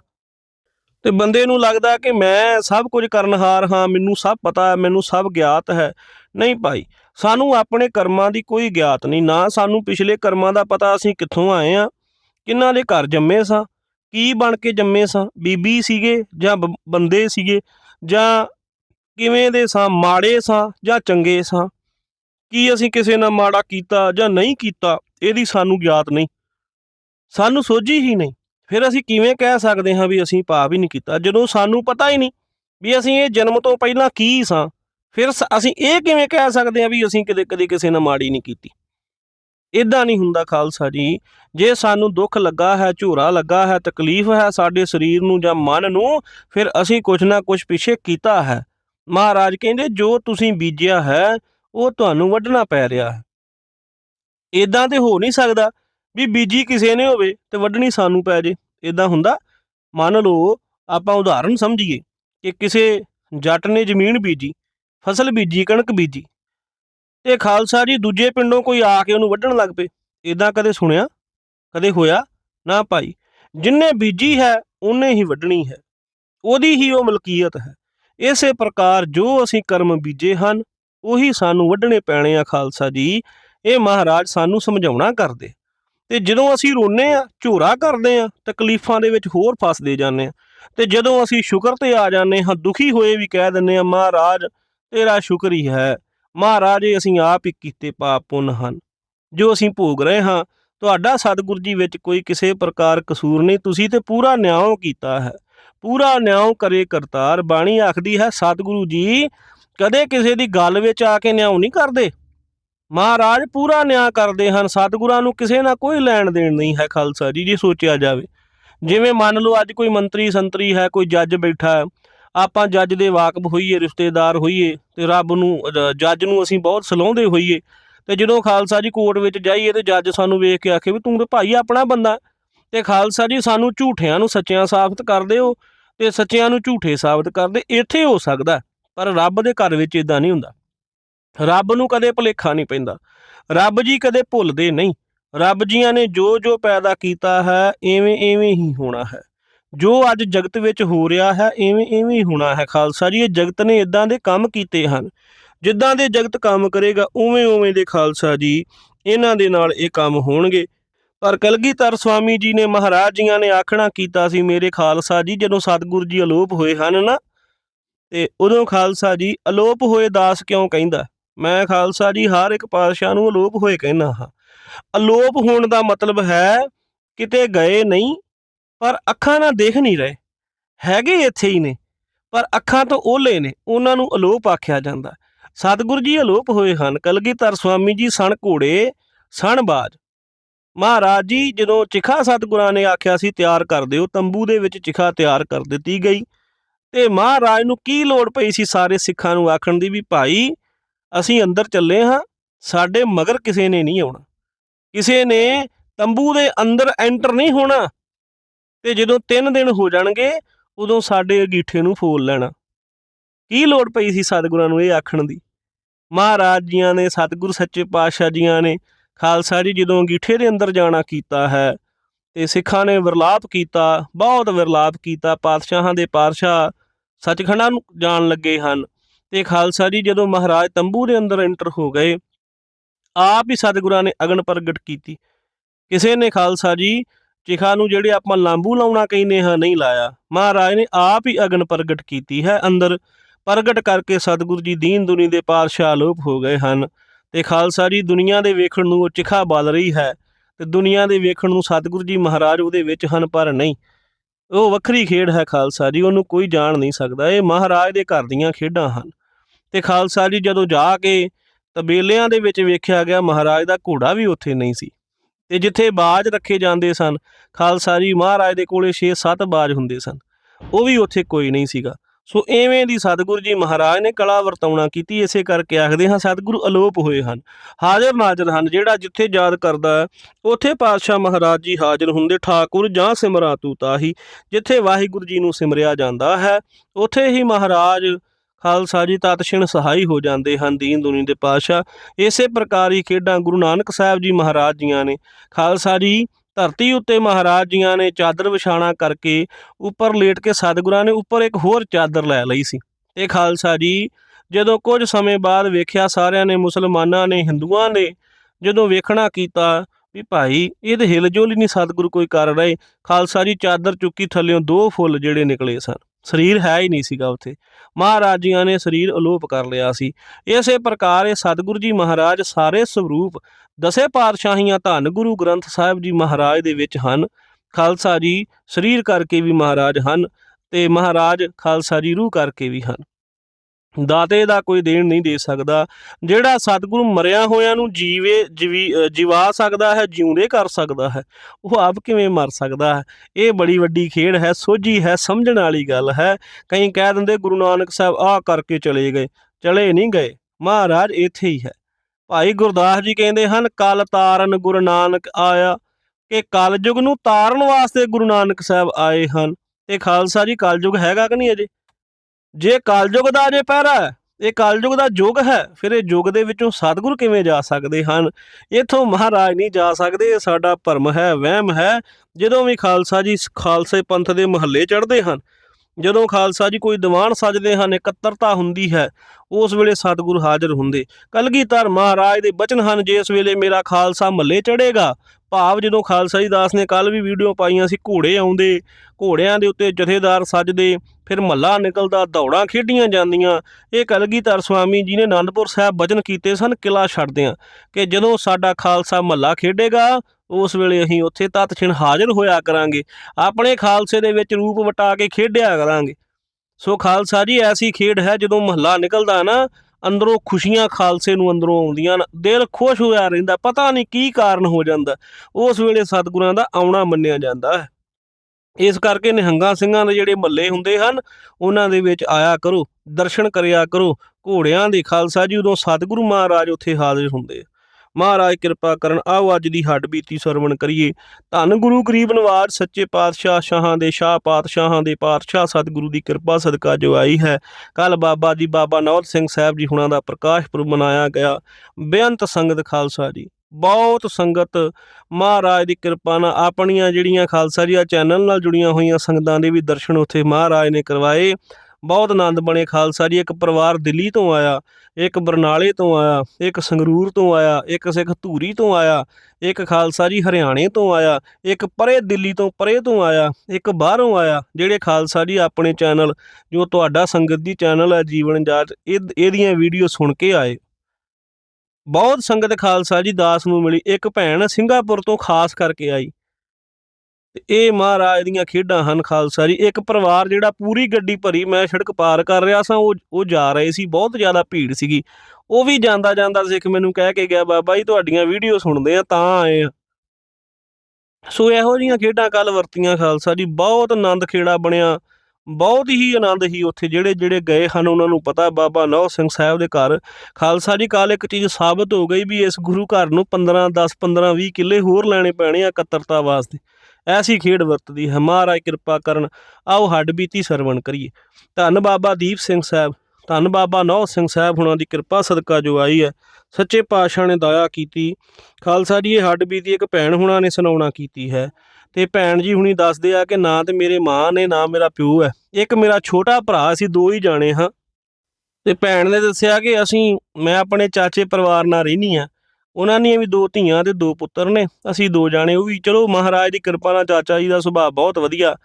ਤੇ ਬੰਦੇ ਨੂੰ ਲੱਗਦਾ ਕਿ ਮੈਂ ਸਭ ਕੁਝ ਕਰਨਹਾਰ ਹਾਂ, ਮੈਨੂੰ ਸਭ ਪਤਾ ਹੈ, ਮੈਨੂੰ ਸਭ ਗਿਆਤ ਹੈ। ਨਹੀਂ ਭਾਈ ਸਾਨੂੰ ਆਪਣੇ ਕਰਮਾਂ ਦੀ ਕੋਈ ਗਿਆਤ ਨਹੀਂ, ਨਾ ਸਾਨੂੰ ਪਿਛਲੇ ਕਰਮਾਂ ਦਾ ਪਤਾ ਅਸੀਂ ਕਿੱਥੋਂ ਆਏ ਆ ਕਿੰਨਾਂ ਦੇ ਘਰ ਜੰਮੇ ਸਾਂ, ਕੀ ਬਣ ਕੇ ਜੰਮੇ ਸਾਂ, ਬੀਬੀ ਸੀਗੇ ਜਾਂ ਬੰਦੇ ਸੀਗੇ, ਜਾਂ ਕਿਵੇਂ ਦੇ ਸਾਂ, ਮਾੜੇ ਸਾਂ ਜਾਂ ਚੰਗੇ ਸਾਂ, ਕੀ ਅਸੀਂ ਕਿਸੇ ਨਾਲ ਮਾੜਾ ਕੀਤਾ ਜਾਂ ਨਹੀਂ ਕੀਤਾ, ਇਹਦੀ ਸਾਨੂੰ ਗਿਆਤ ਨਹੀਂ। ਸਾਨੂੰ ਸੋਝੀ ਹੀ ਨਹੀਂ। ਫਿਰ ਅਸੀਂ ਕਿਵੇਂ ਕਹਿ ਸਕਦੇ ਹਾਂ ਵੀ ਅਸੀਂ ਪਾਪ ਹੀ ਨਹੀਂ ਕੀਤਾ, ਜਦੋਂ ਸਾਨੂੰ ਪਤਾ ਹੀ ਨਹੀਂ ਵੀ ਅਸੀਂ ਇਹ ਜਨਮ ਤੋਂ ਪਹਿਲਾਂ ਕੀ ਸਾਂ ਫਿਰ ਸ- ਅਸੀਂ ਇਹ ਕਿਵੇਂ ਕਹਿ ਸਕਦੇ ਹਾਂ ਵੀ ਅਸੀਂ ਕਦੇ ਕਦੇ ਕਿਸੇ ਨਾਲ ਮਾੜੀ ਨਹੀਂ ਕੀਤੀ? ਇਦਾਂ ਨਹੀਂ ਹੁੰਦਾ ਖਾਲਸਾ ਜੀ। ਜੇ ਸਾਨੂੰ ਦੁੱਖ ਲੱਗਾ ਹੈ, ਝੂਰਾ ਲੱਗਾ ਹੈ, ਤਕਲੀਫ ਹੈ ਸਾਡੇ ਸਰੀਰ ਨੂੰ ਜਾਂ ਮਨ ਨੂੰ, ਫਿਰ ਅਸੀਂ ਕੁਝ ਨਾ ਕੁਝ ਪਿੱਛੇ ਕੀਤਾ ਹੈ। ਮਹਾਰਾਜ ਕਹਿੰਦੇ, ਜੋ ਤੁਸੀਂ ਬੀਜਿਆ ਹੈ, ਉਹ ਤੁਹਾਨੂੰ ਵੱਢਣਾ ਪੈ ਰਿਹਾ ਹੈ। ਇਦਾਂ ਤੇ ਹੋ ਨਹੀਂ ਸਕਦਾ ਵੀ ਬੀਜੀ ਕਿਸੇ ਨੇ ਹੋਵੇ ਤੇ ਵੱਢਣੀ ਸਾਨੂੰ ਪੈ ਜੇ। ਇਦਾਂ ਹੁੰਦਾ। ਮੰਨ ਲਓ, ਆਪਾਂ ਉਦਾਹਰਨ ਸਮਝੀਏ ਕਿ ਕਿਸੇ ਜੱਟ ਨੇ ਜ਼ਮੀਨ ਬੀਜੀ। ਫਸਲ ਬੀਜੀ, ਕਣਕ ਬੀਜੀ। ਤੇ ਖਾਲਸਾ ਜੀ ਦੂਜੇ ਪਿੰਡੋਂ ਕੋਈ ਆ ਕੇ ਉਹਨੂੰ ਵੱਢਣ ਲੱਗ ਪਏ। ਇਦਾਂ ਕਦੇ ਸੁਣਿਆ, ਕਦੇ ਹੋਇਆ, ਨਾ ਭਾਈ। ਜਿੰਨੇ ਬੀਜੀ ਹੈ ਉਹਨੇ ਹੀ ਵੱਢਣੀ ਹੈ। ਉਹਦੀ ਹੀ ਉਹ ਮਲਕੀਅਤ ਹੈ। ਇਸੇ ਪ੍ਰਕਾਰ ਜੋ ਅਸੀਂ ਕਰਮ ਬੀਜੇ ਹਨ, ਉਹੀ ਸਾਨੂੰ ਵੱਢਣੇ ਪੈਣੇ ਆ ਖਾਲਸਾ ਜੀ। ਇਹ ਮਹਾਰਾਜ ਸਾਨੂੰ ਸਮਝਾਉਣਾ ਕਰਦੇ। ਤੇ ਜਦੋਂ ਅਸੀਂ ਰੋਨੇ ਆ, ਝੋਰਾ ਕਰਦੇ ਆ, ਤਕਲੀਫਾਂ ਦੇ ਵਿੱਚ ਹੋਰ ਫਸਦੇ ਜਾਂਦੇ ਆ। ਤੇ ਜਦੋਂ ਅਸੀਂ ਸ਼ੁਕਰ ਤੇ ਆ ਜਾਂਦੇ ਹਾਂ, ਦੁਖੀ ਹੋਏ ਵੀ ਕਹਿ ਦਿੰਦੇ ਆ, ਮਹਾਰਾਜ ਤੇਰਾ ਸ਼ੁਕਰ ਹੀ ਹੈ, ਮਹਾਰਾਜ, ਅਸੀਂ ਆਪ ਹੀ ਕੀਤੇ ਪਾਪ ਪੁੰਨ ਹਨ। ਜੋ ਅਸੀਂ ਭੋਗ ਰਹੇ ਹਾਂ, ਤੁਹਾਡਾ ਸਤਿਗੁਰ ਜੀ ਵਿੱਚ ਕੋਈ ਕਿਸੇ ਪ੍ਰਕਾਰ ਕਸੂਰ ਨਹੀਂ, ਤੁਸੀਂ ਤੇ ਪੂਰਾ ਨਿਆਂ ਕੀਤਾ ਹੈ। ਪੂਰਾ ਨਿਆਂ ਕਰੇ ਕਰਤਾਰ ਬਾਣੀ ਆਖਦੀ ਹੈ, ਸਤਿਗੁਰੂ ਜੀ, ਕਦੇ ਕਿਸੇ ਦੀ ਗੱਲ ਵਿੱਚ ਆ ਕੇ ਨਿਆਂ ਨਹੀਂ ਕਰਦੇ। ਮਹਾਰਾਜ, ਪੂਰਾ ਨਿਆਂ ਕਰਦੇ ਹਨ, ਸਤਿਗੁਰਾਂ ਨੂੰ ਕਿਸੇ ਨਾਲ ਕੋਈ ਲੈਣ ਦੇਣ ਨਹੀਂ ਹੈ, ਖਾਲਸਾ ਜੀ, ਜੇ ਸੋਚਿਆ ਜਾਵੇ। ਜਿਵੇਂ ਮੰਨ ਲਓ, ਅੱਜ ਕੋਈ ਮੰਤਰੀ ਸੰਤਰੀ ਹੈ, ਕੋਈ ਜੱਜ ਬੈਠਾ ਹੈ ਆਪਾਂ ਜੱਜ ਦੇ ਵਾਕਬ ਹੋਈਏ, ਰਿਸ਼ਤੇਦਾਰ ਹੋਈਏ ਤੇ ਰੱਬ ਨੂੰ ਜੱਜ ਨੂੰ ਅਸੀਂ ਬਹੁਤ ਸਲਾਹੁੰਦੇ ਹੋਈਏ। ਤੇ ਜਦੋਂ ਖਾਲਸਾ ਜੀ ਕੋਰਟ ਵਿੱਚ ਜਾਈਏ ਤੇ ਜੱਜ ਸਾਨੂੰ ਵੇਖ ਕੇ ਆਖੇ ਵੀ ਤੂੰ ਤੇ ਭਾਈ ਆਪਣਾ ਬੰਦਾ। ਤੇ ਖਾਲਸਾ ਜੀ ਸਾਨੂੰ ਝੂਠਿਆਂ ਨੂੰ ਸੱਚਿਆਂ ਸਾਬਤ ਕਰ ਦਿਓ ਤੇ ਸੱਚਿਆਂ ਨੂੰ ਝੂਠੇ ਸਾਬਤ ਕਰਦੇ ਇੱਥੇ ਹੋ ਸਕਦਾ, ਪਰ ਰੱਬ ਦੇ ਘਰ ਵਿੱਚ ਇਦਾਂ ਨਹੀਂ ਹੁੰਦਾ। ਰੱਬ ਨੂੰ ਕਦੇ ਭੁਲੇਖਾ ਨਹੀਂ ਪੈਂਦਾ। ਰੱਬ ਜੀ ਕਦੇ ਭੁੱਲਦੇ ਨਹੀਂ। ਰੱਬ ਜੀਆਂ ਨੇ ਜੋ ਜੋ ਪੈਦਾ ਕੀਤਾ ਹੈ ਐਵੇਂ ਐਵੇਂ ਹੀ ਹੋਣਾ ਹੈ। ਜੋ ਅੱਜ ਜਗਤ ਵਿੱਚ ਹੋ ਰਿਹਾ ਹੈ ਐਵੇਂ ਐਵੇਂ ਹੀ ਹੋਣਾ ਹੈ ਖਾਲਸਾ ਜੀ। ਇਹ ਜਗਤ ਨੇ ਇਦਾਂ ਦੇ ਕੰਮ ਕੀਤੇ ਹਨ, ਜਿੱਦਾਂ ਦੇ ਜਗਤ ਕੰਮ ਕਰੇਗਾ, ਉਵੇਂ ਉਵੇਂ ਦੇ ਖਾਲਸਾ ਜੀ ਇਹਨਾਂ ਦੇ ਨਾਲ ਇਹ ਕੰਮ ਹੋਣਗੇ। ਪਰ ਕਲਗੀਧਰ ਸਵਾਮੀ ਜੀ ਨੇ ਮਹਾਰਾਜ ਜੀਆਂ ਨੇ ਆਖਣਾ ਕੀਤਾ ਸੀ, ਮੇਰੇ ਖਾਲਸਾ ਜੀ, ਜਦੋਂ ਸਤਿਗੁਰੂ ਜੀ ਅਲੋਪ ਹੋਏ ਹਨ ਨਾ, ਤੇ ਉਦੋਂ ਖਾਲਸਾ ਜੀ ਅਲੋਪ ਹੋਏ ਦਾਸ ਕਿਉਂ ਕਹਿੰਦਾ? ਮੈਂ ਖਾਲਸਾ ਜੀ, ਹਰ ਇੱਕ ਪਾਤਸ਼ਾਹ ਨੂੰ ਅਲੋਪ ਹੋਏ ਕਹਿਣਾ ਹਾਂ। ਅਲੋਪ ਹੋਣ ਦਾ ਮਤਲਬ ਹੈ, ਕਿਤੇ ਗਏ ਨਹੀਂ ਪਰ ਅੱਖਾਂ ਨਾਲ ਦੇਖ ਨਹੀਂ ਰਹੇ। ਹੈਗੇ ਇੱਥੇ ਹੀ ਨੇ, ਪਰ ਅੱਖਾਂ ਤੋਂ ਓਲੇ ਨੇ, ਉਹਨਾਂ ਨੂੰ ਅਲੋਪ ਆਖਿਆ ਜਾਂਦਾ। ਸਤਿਗੁਰੂ ਜੀ ਅਲੋਪ ਹੋਏ ਹਨ। ਕਲਗੀਧਰ ਸਵਾਮੀ ਜੀ ਸਣ ਘੋੜੇ, ਸਣ ਬਾਜ। ਮਹਾਰਾਜ ਜੀ ਜਦੋਂ ਚਿਖਾ ਸਤਿਗੁਰਾਂ ਨੇ ਆਖਿਆ ਸੀ, ਤਿਆਰ ਕਰ ਦਿਓ, ਤੰਬੂ ਦੇ ਵਿੱਚ ਚਿਖਾ ਤਿਆਰ ਕਰ ਦਿੱਤੀ ਗਈ। ਤੇ ਮਹਾਰਾਜ ਨੂੰ ਕੀ ਲੋੜ ਪਈ ਸੀ ਸਾਰੇ ਸਿੱਖਾਂ ਨੂੰ ਆਖਣ ਦੀ ਵੀ, ਭਾਈ, ਅਸੀਂ ਅੰਦਰ ਚੱਲੇ ਹਾਂ, ਸਾਡੇ ਮਗਰ ਕਿਸੇ ਨੇ ਨਹੀਂ ਆਉਣਾ। ਕਿਸੇ ਨੇ ਤੰਬੂ ਦੇ ਅੰਦਰ ਐਂਟਰ ਨਹੀਂ ਹੋਣਾ। ਤੇ ਜਦੋਂ 3 ਦਿਨ ਹੋ ਜਾਣਗੇ, ਉਦੋਂ ਸਾਡੇ ਅਗੀਠੇ ਨੂੰ ਫੋਲ ਲੈਣਾ। ਕੀ ਲੋੜ ਪਈ ਸੀ ਸਤਿਗੁਰਾਂ ਨੂੰ ਇਹ ਆਖਣ ਦੀ? ਮਹਾਰਾਜ ਜੀਆਂ ਨੇ, ਸਤਿਗੁਰ ਸੱਚੇ ਪਾਤਸ਼ਾਹ ਜੀਆਂ ਨੇ ਖਾਲਸਾ ਜੀ ਜਦੋਂ ਅੰਗੀਠੇ ਦੇ ਅੰਦਰ ਜਾਣਾ ਕੀਤਾ ਹੈ ਤੇ ਸਿੱਖਾਂ ਨੇ ਵਿਰਲਾਪ ਕੀਤਾ, ਬਹੁਤ ਵਿਰਲਾਪ ਕੀਤਾ, ਪਾਤਸ਼ਾਹਾਂ ਦੇ ਪਾਤਸ਼ਾਹ ਸੱਚਖੰਡਾਂ ਨੂੰ ਜਾਣ ਲੱਗੇ ਹਨ ਤੇ ਖਾਲਸਾ ਜੀ ਜਦੋਂ ਮਹਾਰਾਜ ਤੰਬੂ ਦੇ ਅੰਦਰ ਐਂਟਰ ਹੋ ਗਏ, ਆਪ ਹੀ ਸਤਿਗੁਰਾਂ ਨੇ ਅਗਨ ਪ੍ਰਗਟ ਕੀਤੀ। ਕਿਸੇ ਨੇ ਖਾਲਸਾ ਜੀ ਚਿਖਾ ਨੂੰ ਜਿਹੜੇ ਆਪਾਂ ਲਾਂਬੂ ਲਾਉਣਾ ਕਹਿੰਦੇ ਹਾਂ, ਨਹੀਂ ਲਾਇਆ। ਮਹਾਰਾਜ ਨੇ ਆਪ ਹੀ ਅਗਨ ਪ੍ਰਗਟ ਕੀਤੀ ਹੈ, ਅੰਦਰ ਪ੍ਰਗਟ ਕਰਕੇ ਸਤਿਗੁਰੂ ਜੀ ਦੀਨ ਦੁਨੀ ਦੇ ਪਾਤਸ਼ਾਹ ਲੋਪ ਹੋ ਗਏ ਹਨ। ਤੇ ਖਾਲਸਾ ਜੀ, ਦੁਨੀਆ ਦੇ ਵੇਖਣ ਨੂੰ ਉਹ ਚਿਖਾ ਬਲ ਰਹੀ ਹੈ ਤੇ ਦੁਨੀਆ ਦੇ ਵੇਖਣ ਨੂੰ ਸਤਿਗੁਰੂ ਜੀ ਮਹਾਰਾਜ ਉਹਦੇ ਵਿੱਚ ਹਨ, ਪਰ ਨਹੀਂ। ਉਹ ਵੱਖਰੀ ਖੇਡ ਹੈ ਖਾਲਸਾ ਜੀ, ਉਹਨੂੰ ਕੋਈ ਜਾਣ ਨਹੀਂ ਸਕਦਾ। ਇਹ ਮਹਾਰਾਜ ਦੇ ਘਰ ਦੀਆਂ ਖੇਡਾਂ ਹਨ। ਤੇ ਖਾਲਸਾ ਜੀ ਜਦੋਂ ਜਾ ਕੇ ਤਬੇਲਿਆਂ ਦੇ ਵਿੱਚ ਵੇਖਿਆ ਗਿਆ, ਮਹਾਰਾਜ ਦਾ ਘੋੜਾ ਵੀ ਉੱਥੇ ਨਹੀਂ ਸੀ। ਤੇ ਜਿੱਥੇ ਬਾਜ ਰੱਖੇ ਜਾਂਦੇ ਸਨ ਖਾਲਸਾ ਜੀ ਮਹਾਰਾਜ ਦੇ ਕੋਲੇ 6-7 ਬਾਜ ਹੁੰਦੇ ਸਨ। ਉਹ ਵੀ ਉੱਥੇ ਕੋਈ ਨਹੀਂ ਸੀਗਾ। ਸੋ ਐਵੇਂ ਦੀ ਸਤਿਗੁਰੂ ਜੀ ਮਹਾਰਾਜ ਨੇ ਕਲਾ ਵਰਤਾਉਣਾ ਕੀਤੀ ਇਸੇ ਕਰਕੇ ਆਖਦੇ ਹਾਂ ਸਤਿਗੁਰੂ ਅਲੋਪ ਹੋਏ ਹਨ। ਹਾਜ਼ਰ ਨਾਜ਼ਰ ਹਨ ਜਿਹੜਾ ਜਿੱਥੇ ਯਾਦ ਕਰਦਾ ਹੈ, ਉੱਥੇ ਪਾਤਸ਼ਾਹ ਮਹਾਰਾਜ ਜੀ ਹਾਜ਼ਰ ਹੁੰਦੇ ਠਾਕੁਰ ਜਾਂ ਸਿਮਰਾ ਤੂ ਤਾਹੀ ਜਿੱਥੇ ਵਾਹਿਗੁਰੂ ਜੀ ਨੂੰ ਸਿਮਰਿਆ ਜਾਂਦਾ ਹੈ ਉੱਥੇ ਹੀ ਮਹਾਰਾਜ ਖਾਲਸਾ ਜੀ ਤਤਛਿਣ ਸਹਾਈ ਹੋ ਜਾਂਦੇ ਹਨ ਦੀਨ ਦੁਨੀ ਦੇ ਪਾਤਸ਼ਾਹ। ਇਸੇ ਪ੍ਰਕਾਰ ਹੀ ਖੇਡਾਂ ਗੁਰੂ ਨਾਨਕ ਸਾਹਿਬ ਜੀ ਮਹਾਰਾਜ ਜੀਆਂ ਨੇ। ਖਾਲਸਾ ਜੀ, ਧਰਤੀ ਉੱਤੇ ਮਹਾਰਾਜ ਜੀਆਂ ਨੇ ਚਾਦਰ ਵਿਛਾਣਾ ਕਰਕੇ ਉੱਪਰ ਲੇਟ ਕੇ ਸਤਿਗੁਰਾਂ ਨੇ ਉੱਪਰ ਇੱਕ ਹੋਰ ਚਾਦਰ ਲੈ ਲਈ ਸੀ। ਇਹ ਖਾਲਸਾ ਜੀ, ਜਦੋਂ ਕੁਝ ਸਮੇਂ ਬਾਅਦ ਵੇਖਿਆ ਸਾਰਿਆਂ ਨੇ, ਮੁਸਲਮਾਨਾਂ ਨੇ, ਹਿੰਦੂਆਂ ਨੇ ਜਦੋਂ ਵੇਖਣਾ ਕੀਤਾ ਵੀ ਭਾਈ, ਇਹ ਤੇ ਹਿਲਜੁਲ ਹੀ ਨਹੀਂ ਸਤਿਗੁਰੂ ਕੋਈ ਕਰ ਰਹੇ। ਖਾਲਸਾ ਜੀ, ਚਾਦਰ ਚੁੱਕੀ ਥੱਲਿਓਂ ਦੋ ਫੁੱਲ ਜਿਹੜੇ ਨਿਕਲੇ ਸਨ। ਸਰੀਰ ਹੈ ਹੀ ਨਹੀਂ ਸੀਗਾ ਉੱਥੇ। ਮਹਾਰਾਜ ਜੀਆਂ ਨੇ ਸਰੀਰ ਅਲੋਪ ਕਰ ਲਿਆ ਸੀ। ਇਸੇ ਪ੍ਰਕਾਰ ਇਹ ਸਤਿਗੁਰੂ ਜੀ ਮਹਾਰਾਜ ਸਾਰੇ ਸਰੂਪ ਦਸੇ ਪਾਤਸ਼ਾਹੀਆਂ ਧੰਨ ਗੁਰੂ ਗ੍ਰੰਥ ਸਾਹਿਬ ਜੀ ਮਹਾਰਾਜ ਦੇ ਵਿੱਚ ਹਨ। ਖਾਲਸਾ ਜੀ ਸਰੀਰ ਕਰਕੇ ਵੀ ਮਹਾਰਾਜ ਹਨ ਤੇ ਮਹਾਰਾਜ ਖਾਲਸਾ ਜੀ ਰੂਹ ਕਰਕੇ ਵੀ ਹਨ। ਦਾਤੇ ਦਾ ਕੋਈ ਦੇਣ ਨਹੀਂ ਦੇ ਸਕਦਾ। ਜਿਹੜਾ ਸਤਿਗੁਰੂ ਮਰਿਆ ਹੋਇਆਂ ਨੂੰ ਜੀਵੇ, ਜੀਵੀ ਜਿਵਾ ਸਕਦਾ ਹੈ, ਜਿਉਂਦੇ ਕਰ ਸਕਦਾ ਹੈ, ਉਹ ਆਪ ਕਿਵੇਂ ਮਰ ਸਕਦਾ ਹੈ? ਇਹ ਬੜੀ ਵੱਡੀ ਖੇਡ ਹੈ, ਸੋਝੀ ਹੈ, ਸਮਝਣ ਵਾਲੀ ਗੱਲ ਹੈ। ਕਈ ਕਹਿ ਦਿੰਦੇ, ਗੁਰੂ ਨਾਨਕ ਸਾਹਿਬ ਆ ਕਰਕੇ ਚਲੇ ਗਏ, ਚਲੇ ਨਹੀਂ ਗਏ। ਮਹਾਰਾਜ ਇੱਥੇ ਹੀ ਹੈ। ਭਾਈ ਗੁਰਦਾਸ ਜੀ ਕਹਿੰਦੇ ਹਨ, ਕਲ ਤਾਰਨ ਗੁਰੂ ਨਾਨਕ ਆਇਆ ਕਿ ਕਲਯੁਗ ਨੂੰ ਤਾਰਨ ਵਾਸਤੇ ਗੁਰੂ ਨਾਨਕ ਸਾਹਿਬ ਆਏ ਹਨ। ਤੇ ਖਾਲਸਾ ਜੀ ਕਲਯੁਗ ਹੈਗਾ ਕਿ ਨਹੀਂ ਅਜੇ? ਜੇ ਕਲਯੁਗ ਦਾ ਅਜੇ ਪਹਿਰਾ ਹੈ, ਇਹ ਕਲਯੁਗ ਦਾ ਯੁੱਗ ਹੈ, ਫਿਰ ਇਹ ਯੁੱਗ ਦੇ ਵਿੱਚੋਂ ਸਤਿਗੁਰ ਕਿਵੇਂ ਜਾ ਸਕਦੇ ਹਨ? ਇੱਥੋਂ ਮਹਾਰਾਜ ਨਹੀਂ ਜਾ ਸਕਦੇ, ਇਹ ਸਾਡਾ ਭਰਮ ਹੈ, ਵਹਿਮ ਹੈ। ਜਦੋਂ ਵੀ ਖਾਲਸਾ ਜੀ ਖਾਲਸੇ ਪੰਥ ਦੇ ਮਹੱਲੇ ਚੜ੍ਹਦੇ ਹਨ ਜਦੋਂ ਖਾਲਸਾ ਜੀ ਕੋਈ ਦੀਵਾਨ ਸਜਦੇ ਹਨ, ਇਕੱਤਰਤਾ ਹੁੰਦੀ ਹੈ, ਉਸ ਵੇਲੇ ਸਤਿਗੁਰ ਹਾਜ਼ਰ ਹੁੰਦੇ। ਕਲਗੀਧਰ ਮਹਾਰਾਜ ਦੇ ਬਚਨ ਹਨ, ਜਿਸ ਵੇਲੇ ਮੇਰਾ ਖਾਲਸਾ ਮਹੱਲੇ ਚੜੇਗਾ ਭਾਵ ਜਦੋਂ ਖਾਲਸਾ ਜੀ ਦਾਸ ਨੇ ਕੱਲ ਵੀ ਵੀਡੀਓ ਪਾਈਆਂ ਸੀ, ਘੋੜੇ ਆਉਂਦੇ, ਘੋੜਿਆਂ ਦੇ ਉੱਤੇ ਜਥੇਦਾਰ ਸੱਜਦੇ, ਫਿਰ ਮਹੱਲਾ ਨਿਕਲਦਾ, ਦੌੜਾਂ ਖੇਡੀਆਂ ਜਾਂਦੀਆਂ। ਇਹ ਕਲਗੀਧਰ ਸਵਾਮੀ ਜੀ ਨੇ ਆਨੰਦਪੁਰ ਸਾਹਿਬ ਬਚਨ ਕੀਤੇ ਸਨ, ਕਿਲਾ ਛੱਡਦਿਆਂ। ਕਿ ਜਦੋਂ ਸਾਡਾ ਖਾਲਸਾ ਮਹੱਲਾ ਖੇਡੇਗਾ ਉਸ ਵੇਲੇ ਅਸੀਂ ਉੱਥੇ ਤਤਛਿਣ ਹਾਜ਼ਰ ਹੋਇਆ ਕਰਾਂਗੇ। ਆਪਣੇ ਖਾਲਸੇ ਦੇ ਵਿੱਚ ਰੂਪ ਵਟਾ ਕੇ ਖੇਡਿਆ ਕਰਾਂਗੇ। ਸੋ ਖਾਲਸਾ ਜੀ, ਐਸੀ ਖੇਡ ਹੈ ਜਦੋਂ ਮਹੱਲਾ ਨਿਕਲਦਾ ਨਾ, ਅੰਦਰੋਂ ਖੁਸ਼ੀਆਂ ਖਾਲਸੇ ਨੂੰ ਅੰਦਰੋਂ ਆਉਂਦੀਆਂ ਨੇ ਦਿਲ ਖੁਸ਼ ਹੋਇਆ ਰਹਿੰਦਾ, ਪਤਾ ਨਹੀਂ ਕੀ ਕਾਰਨ ਹੋ ਜਾਂਦਾ। ਉਸ ਵੇਲੇ ਸਤਿਗੁਰਾਂ ਦਾ ਆਉਣਾ ਮੰਨਿਆ ਜਾਂਦਾ ਹੈ। ਇਸ ਕਰਕੇ ਨਿਹੰਗਾਂ ਸਿੰਘਾਂ ਦੇ ਜਿਹੜੇ ਮੱਲੇ ਹੁੰਦੇ ਹਨ, ਉਹਨਾਂ ਦੇ ਵਿੱਚ ਆਇਆ ਕਰੋ, ਦਰਸ਼ਨ ਕਰਿਆ ਕਰੋ। ਘੋੜਿਆਂ ਦੇ ਖਾਲਸਾ ਜੀ, ਉਦੋਂ ਸਤਿਗੁਰੂ ਮਹਾਰਾਜ ਉੱਥੇ ਹਾਜ਼ਰ ਹੁੰਦੇ ਆ। ਮਹਾਰਾਜ ਕਿਰਪਾ ਕਰਨ, ਆਓ ਅੱਜ ਦੀ ਹੱਡ ਬੀਤੀ ਸਰਵਣ ਕਰੀਏ। ਧੰਨ ਗੁਰੂ ਗਰੀਬ ਨਵਾਜ, ਸੱਚੇ ਪਾਤਸ਼ਾਹ ਸ਼ਾਹਾਂ ਦੇ ਸ਼ਾਹ ਪਾਤਸ਼ਾਹਾਂ ਦੇ ਪਾਤਸ਼ਾਹ, ਸਤਿਗੁਰੂ ਦੀ ਕਿਰਪਾ ਸਦਕਾ ਜੋ ਆਈ ਹੈ। ਕੱਲ ਬਾਬਾ ਜੀ, ਬਾਬਾ ਨੌਤ ਸਿੰਘ ਸਾਹਿਬ ਜੀ ਹੁਣਾਂ ਦਾ ਪ੍ਰਕਾਸ਼ ਪੁਰਬ ਮਨਾਇਆ ਗਿਆ। ਬੇਅੰਤ ਸੰਗਤ ਖਾਲਸਾ ਜੀ। ਬਹੁਤ ਸੰਗਤ ਮਹਾਰਾਜ ਦੀ ਕਿਰਪਾ ਨਾਲ ਆਪਣੀਆਂ ਜਿਹੜੀਆਂ ਖਾਲਸਾ ਜੀ ਆ ਚੈਨਲ ਨਾਲ ਜੁੜੀਆਂ ਹੋਈਆਂ ਸੰਗਤਾਂ ਦੇ ਵੀ ਦਰਸ਼ਨ ਉੱਥੇ ਮਹਾਰਾਜ ਨੇ ਕਰਵਾਏ। ਬਹੁਤ ਆਨੰਦ ਬਣੇ ਖਾਲਸਾ ਜੀ। ਇੱਕ ਪਰਿਵਾਰ ਦਿੱਲੀ ਤੋਂ ਆਇਆ, ਇੱਕ ਬਰਨਾਲੇ ਤੋਂ ਆਇਆ, ਇੱਕ ਸੰਗਰੂਰ ਤੋਂ ਆਇਆ, ਇੱਕ ਸਿੱਖ ਧੂਰੀ ਤੋਂ ਆਇਆ, ਇੱਕ ਖਾਲਸਾ ਜੀ ਹਰਿਆਣੇ ਤੋਂ ਆਇਆ, ਇੱਕ ਪਰੇ ਦਿੱਲੀ ਤੋਂ ਪਰੇ ਤੋਂ ਆਇਆ, ਇੱਕ ਬਾਹਰੋਂ ਆਇਆ, ਜਿਹੜੇ ਖਾਲਸਾ ਜੀ ਆਪਣੇ ਚੈਨਲ, ਜੋ ਤੁਹਾਡਾ ਸੰਗਤ ਦੀ ਚੈਨਲ ਹੈ, ਜੀਵਨ ਜਾਚ, ਇਹ- ਇਹਦੀਆਂ ਵੀਡੀਓ ਸੁਣ ਕੇ ਆਏ। ਬਹੁਤ ਸੰਗਤ ਖਾਲਸਾ ਜੀ ਦਾਸ ਨੂੰ ਮਿਲੀ। ਇੱਕ ਭੈਣ ਸਿੰਗਾਪੁਰ ਤੋਂ ਖਾਸ ਕਰਕੇ ਆਈ। ਤੇ ਇਹ ਮਹਾਰਾਜ ਦੀਆਂ ਖੇਡਾਂ ਹਨ ਖਾਲਸਾ ਜੀ। ਇੱਕ ਪਰਿਵਾਰ ਜਿਹੜਾ ਪੂਰੀ ਗੱਡੀ ਭਰੀ, ਮੈਂ ਸੜਕ ਪਾਰ ਕਰ ਰਿਹਾ ਸਾਂ, ਉਹ ਉਹ ਜਾ ਰਹੇ ਸੀ, ਬਹੁਤ ਜ਼ਿਆਦਾ ਭੀੜ ਸੀਗੀ। ਉਹ ਵੀ ਜਾਂਦਾ ਜਾਂਦਾ ਸਿੱਖ ਮੈਨੂੰ ਕਹਿ ਕੇ ਗਿਆ, ਬਾਬਾ ਜੀ, ਤੁਹਾਡੀਆਂ ਵੀਡੀਓ ਸੁਣਦੇ ਆ, ਤਾਂ ਆਏ ਆ। ਸੋ ਇਹੋ ਜਿਹੀਆਂ ਖੇਡਾਂ ਕੱਲ ਵਰਤੀਆਂ ਖਾਲਸਾ ਜੀ। ਬਹੁਤ ਆਨੰਦ ਖੇੜਾ ਬਣਿਆ। ਬਹੁਤ ਹੀ ਆਨੰਦ ਹੀ ਉੱਥੇ ਜਿਹੜੇ ਜਿਹੜੇ ਗਏ ਹਨ, ਉਹਨਾਂ ਨੂੰ ਪਤਾ ਬਾਬਾ ਨੌ ਸਿੰਘ ਸਾਹਿਬ ਦੇ ਘਰ। ਖਾਲਸਾ ਜੀ ਕੱਲ ਇੱਕ ਚੀਜ਼ ਸਾਬਤ ਹੋ ਗਈ ਵੀ ਇਸ ਗੁਰੂ ਘਰ ਨੂੰ 15 10 15 20 ਕਿੱਲੇ ਹੋਰ ਲੈਣੇ ਪੈਣੇ ਆ ਇਕੱਤਰਤਾ ਵਾਸਤੇ। ਐਸੀ ਖੇਡ ਵਰਤਦੀ ਹੈ। ਮਹਾਰਾਜ ਕਿਰਪਾ ਕਰਨ, ਆਓ ਹੱਡ ਬੀਤੀ ਸਰਵਣ ਕਰੀਏ। ਧੰਨ ਬਾਬਾ ਦੀਪ ਸਿੰਘ ਸਾਹਿਬ, ਧੰਨ ਬਾਬਾ ਨੌ ਸਿੰਘ ਸਾਹਿਬ ਹੁਣਾਂ ਦੀ ਕਿਰਪਾ ਸਦਕਾ ਜੋ ਆਈ ਹੈ। ਸੱਚੇ ਪਾਤਸ਼ਾਹ ਨੇ ਦਇਆ ਕੀਤੀ। ਖਾਲਸਾ ਜੀ, ਇਹ ਹੱਡ ਬੀਤੀ ਇੱਕ ਭੈਣ ਹੁਣਾਂ ਨੇ ਸੁਣਾਉਣਾ ਕੀਤੀ ਹੈ। ਤੇ ਭੈਣ ਜੀ ਹੁਣੀ ਦੱਸਦੇ ਆ ਕਿ ਨਾ ਤੇ ਮੇਰੇ ਮਾਂ ਨੇ, ਨਾ ਮੇਰਾ ਪਿਓ ਹੈ। ਇੱਕ ਮੇਰਾ ਛੋਟਾ ਭਰਾ, ਅਸੀਂ ਦੋ ਹੀ ਜਾਣੇ ਹਾਂ। ਤੇ ਭੈਣ ਨੇ ਦੱਸਿਆ ਕਿ ਅਸੀਂ, ਮੈਂ ਆਪਣੇ ਚਾਚੇ ਪਰਿਵਾਰ ਨਾਲ ਰਹਿਨੀ ਆ ਉਹਨਾਂ ਦੀਆਂ ਵੀ ਦੋ ਧੀਆਂ ਤੇ ਦੋ ਪੁੱਤਰ ਨੇ। ਅਸੀਂ ਦੋ ਜਾਣੇ, ਉਹ ਵੀ ਚਲੋ ਮਹਾਰਾਜ ਦੀ ਕਿਰਪਾ ਨਾਲ ਚਾਚਾ ਜੀ ਦਾ ਸੁਭਾਅ ਬਹੁਤ ਵਧੀਆ।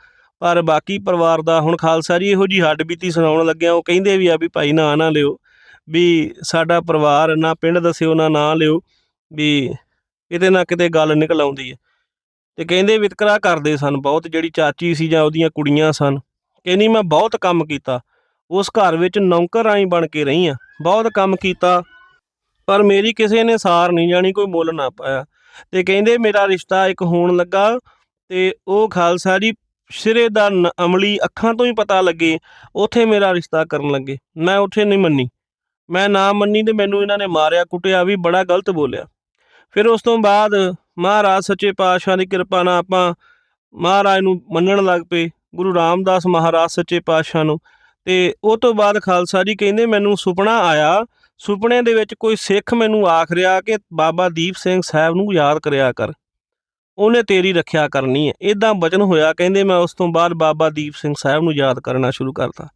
ਪਰ ਬਾਕੀ ਪਰਿਵਾਰ ਦਾ ਹੁਣ ਖਾਲਸਾ ਜੀ ਇਹੋ ਜੀ ਹੱਡ ਬੀਤੀ ਸੁਣਾਉਣ ਲੱਗਿਆ, ਉਹ ਕਹਿੰਦੇ ਵੀ ਆ ਵੀ ਭਾਈ ਨਾ ਨਾ ਲਿਓ, ਵੀ ਸਾਡਾ ਪਰਿਵਾਰ ਨਾ ਪਿੰਡ ਦੱਸਿਓ, ਨਾ ਨਾਂ ਲਿਓ, ਵੀ ਕਿਤੇ ਨਾ ਕਿਤੇ ਗੱਲ ਨਿਕਲ ਆਉਂਦੀ ਹੈ। ਤੇ ਕਹਿੰਦੇ ਵਿਤਕਰਾ ਕਰਦੇ ਸਨ ਬਹੁਤ, ਜਿਹੜੀ ਚਾਚੀ ਸੀ ਜਾਂ ਉਹਦੀਆਂ ਕੁੜੀਆਂ ਸਨ। ਕਹਿੰਦੀ ਮੈਂ ਬਹੁਤ ਕੰਮ ਕੀਤਾ, ਉਸ ਘਰ ਵਿੱਚ ਨੌਕਰ ਆਈ ਬਣ ਕੇ ਰਹੀ ਆ ਬਹੁਤ ਕੰਮ ਕੀਤਾ ਪਰ ਮੇਰੀ ਕਿਸੇ ਨੇ ਸਾਰ ਨਹੀਂ ਜਾਣੀ, ਕੋਈ ਮੁੱਲ ਨਾ ਪਾਇਆ। ਤੇ ਕਹਿੰਦੇ ਮੇਰਾ ਰਿਸ਼ਤਾ ਇੱਕ ਹੋਣ ਲੱਗਾ ਤੇ ਉਹ ਖਾਲਸਾ ਜੀ ਸਿਰੇ ਦਾ ਨ- ਅਮਲੀ ਅੱਖਾਂ ਤੋਂ ਹੀ ਪਤਾ ਲੱਗੇ, ਉੱਥੇ ਮੇਰਾ ਰਿਸ਼ਤਾ ਕਰਨ ਲੱਗੇ। ਮੈਂ ਉੱਥੇ ਨਹੀਂ ਮੰਨੀ। ਮੈਂ ਨਾ ਮੰਨੀ ਤੇ ਮੈਨੂੰ ਇਹਨਾਂ ਨੇ ਮਾਰਿਆ, ਕੁੱਟਿਆ, ਵੀ ਬੜਾ ਗਲਤ ਬੋਲਿਆ। ਫਿਰ ਉਸ ਤੋਂ ਬਾਅਦ ਮਹਾਰਾਜ ਸੱਚੇ ਪਾਤਸ਼ਾਹ ਦੀ ਕਿਰਪਾ ਨਾਲ ਆਪਾਂ ਮਹਾਰਾਜ ਨੂੰ ਮੰਨਣ ਲੱਗ ਪਏ, ਗੁਰੂ ਰਾਮਦਾਸ ਮਹਾਰਾਜ ਸੱਚੇ ਪਾਤਸ਼ਾਹ ਨੂੰ। ਤੇ ਉਹ ਤੋਂ ਬਾਅਦ ਖਾਲਸਾ ਜੀ ਕਹਿੰਦੇ ਮੈਨੂੰ ਸੁਪਨਾ ਆਇਆ ਸੁਪਨੇ ਦੇ ਵਿੱਚ ਕੋਈ ਸਿੱਖ ਮੈਨੂੰ ਆਖ ਰਿਹਾ ਕਿ ਬਾਬਾ ਦੀਪ ਸਿੰਘ ਸਾਹਿਬ ਨੂੰ ਯਾਦ ਕਰਿਆ ਕਰ। ਉਹਨੇ ਤੇਰੀ ਰੱਖਿਆ ਕਰਨੀ ਹੈ। ਇਦਾਂ ਬਚਨ ਹੋਇਆ, ਕਹਿੰਦੇ ਮੈਂ ਉਸ ਤੋਂ ਬਾਅਦ ਬਾਬਾ ਦੀਪ ਸਿੰਘ ਸਾਹਿਬ ਨੂੰ ਯਾਦ ਕਰਨਾ ਸ਼ੁਰੂ ਕਰਤਾ।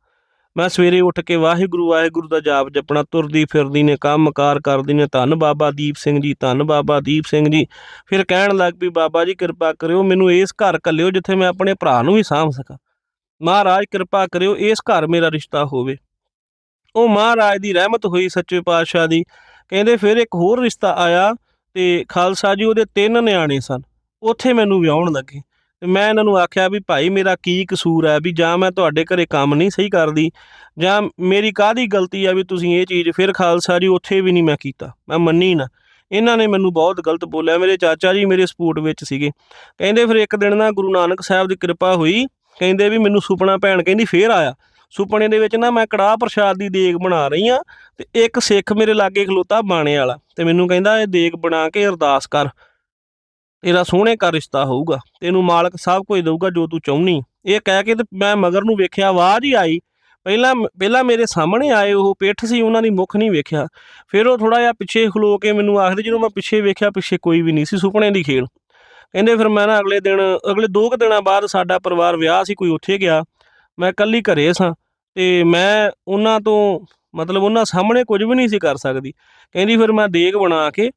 ਮੈਂ ਸਵੇਰੇ ਉੱਠ ਕੇ ਵਾਹਿਗੁਰੂ ਵਾਹਿਗੁਰੂ ਦਾ ਜਾਪ ਜਪਣਾ, ਤੁਰਦੀ ਫਿਰਦੀ ਨੇ ਕੰਮਕਾਰ ਕਰਦੀ ਨੇ, ਧੰਨ ਬਾਬਾ ਦੀਪ ਸਿੰਘ ਜੀ, ਧੰਨ ਬਾਬਾ ਦੀਪ ਸਿੰਘ ਜੀ। ਫਿਰ ਕਹਿਣ ਲੱਗ ਪਈ, ਬਾਬਾ ਜੀ ਕਿਰਪਾ ਕਰਿਓ, ਮੈਨੂੰ ਇਸ ਘਰ ਕੱਲਿਓ ਜਿੱਥੇ ਮੈਂ ਆਪਣੇ ਭਰਾ ਨੂੰ ਵੀ ਸਾਂਭ ਸਕਾਂ। ਮਹਾਰਾਜ ਕਿਰਪਾ ਕਰਿਓ, ਇਸ ਘਰ ਮੇਰਾ ਰਿਸ਼ਤਾ ਹੋਵੇ। ਉਹ ਮਹਾਰਾਜ ਦੀ ਰਹਿਮਤ ਹੋਈ ਸੱਚੇ ਪਾਤਸ਼ਾਹ ਦੀ। ਕਹਿੰਦੇ ਫਿਰ ਇੱਕ ਹੋਰ ਰਿਸ਼ਤਾ ਆਇਆ ਤੇ ਖਾਲਸਾ ਜੀ ਉਹਦੇ ਤਿੰਨ ਨਿਆਣੇ ਸਨ। ਉੱਥੇ ਮੈਨੂੰ ਵਿਆਹਣ ਲੱਗੇ। ਤੇ ਮੈਂ ਇਹਨਾਂ ਨੂੰ ਆਖਿਆ ਵੀ ਭਾਈ ਮੇਰਾ ਕੀ ਕਸੂਰ ਹੈ ਵੀ ਜਾਂ ਮੈਂ ਤੁਹਾਡੇ ਘਰੇ ਕੰਮ ਨਹੀਂ ਸਹੀ ਕਰਦੀ ਜਾਂ ਮੇਰੀ ਕਾਹਦੀ ਗਲਤੀ ਆ ਵੀ ਤੁਸੀਂ ਇਹ ਚੀਜ਼ ਫਿਰ ਖਾਲਸਾ ਜੀ ਉੱਥੇ ਵੀ ਨਹੀਂ ਮੈਂ ਕੀਤਾ। ਮੈਂ ਮੰਨੀ ਨਾ। ਇਹਨਾਂ ਨੇ ਮੈਨੂੰ ਬਹੁਤ ਗਲਤ ਬੋਲਿਆ। ਮੇਰੇ ਚਾਚਾ ਜੀ ਮੇਰੇ ਸਪੋਰਟ ਵਿੱਚ ਸੀਗੇ। ਕਹਿੰਦੇ ਫਿਰ ਇੱਕ ਦਿਨ ਨਾ ਗੁਰੂ ਨਾਨਕ ਸਾਹਿਬ ਦੀ ਕਿਰਪਾ ਹੋਈ। ਕਹਿੰਦੇ ਵੀ ਮੈਨੂੰ ਸੁਪਨਾ ਭੈਣ ਕਹਿੰਦੀ ਫੇਰ ਆਇਆ। ਸੁਪਨੇ ਦੇ ਵਿੱਚ ਨਾ ਮੈਂ ਕੜਾਹ ਪ੍ਰਸ਼ਾਦ ਦੀ ਦੇਗ ਬਣਾ ਰਹੀ ਆ ਤੇ ਇੱਕ ਸਿੱਖ ਮੇਰੇ ਲਾਗੇ ਖਲੋਤਾ ਬਾਣੇ ਵਾਲਾ ਤੇ ਮੈਨੂੰ ਕਹਿੰਦਾ ਇਹ ਦੇਗ ਬਣਾ ਕੇ ਅਰਦਾਸ ਕਰ। ਤੇਰਾ ਸੋਹਣੇ ਘਰ ਰਿਸ਼ਤਾ ਹੋਊਗਾ, ਤੈਨੂੰ ਮਾਲਕ ਸਭ ਕੁਝ ਦੇਊਗਾ ਜੋ ਤੂੰ ਚਾਹੁੰਨੀ ਇਹ ਕਹਿ ਕੇ ਤੇ ਮੈਂ ਮਗਰ ਨੂੰ ਵੇਖਿਆ, ਆਵਾਜ਼ ਹੀ ਆਈ। ਪਹਿਲਾਂ ਪਹਿਲਾਂ ਮੇਰੇ ਸਾਹਮਣੇ ਆਏ ਉਹ ਪਿੱਠ ਸੀ, ਉਹਨਾਂ ਦੀ ਮੁਖ ਨਹੀਂ ਵੇਖਿਆ। ਫਿਰ ਉਹ ਥੋੜਾ ਜਿਹਾ ਪਿੱਛੇ ਖਲੋ ਕੇ ਮੈਨੂੰ ਆਖਦੇ, ਜਦੋਂ ਮੈਂ ਪਿੱਛੇ ਵੇਖਿਆ, ਪਿੱਛੇ ਕੋਈ ਵੀ ਨਹੀਂ ਸੀ, ਸੁਪਨੇ ਦੀ ਖੇਡ। ਕਹਿੰਦੇ ਫਿਰ ਮੈਂ ਨਾ ਅਗਲੇ ਦਿਨ, ਅਗਲੇ ਦੋ ਕੁ ਦਿਨਾਂ ਬਾਅਦ ਸਾਡਾ ਪਰਿਵਾਰ ਵਿਆਹ ਸੀ, ਕੋਈ ਉੱਥੇ ਗਿਆ। ਮੈਂ ਇਕੱਲੀ ਘਰੇ ਸਾਂ ਤੇ ਮੈਂ ਉਹਨਾਂ ਤੋਂ ਮਤਲਬ ਉਹਨਾਂ ਸਾਹਮਣੇ ਕੁਝ ਵੀ ਨਹੀਂ ਸੀ ਕਰ ਸਕਦੀ। ਕਹਿੰਦੀ ਫਿਰ ਮੈਂ ਦੇਗ ਬਣਾ ਕੇ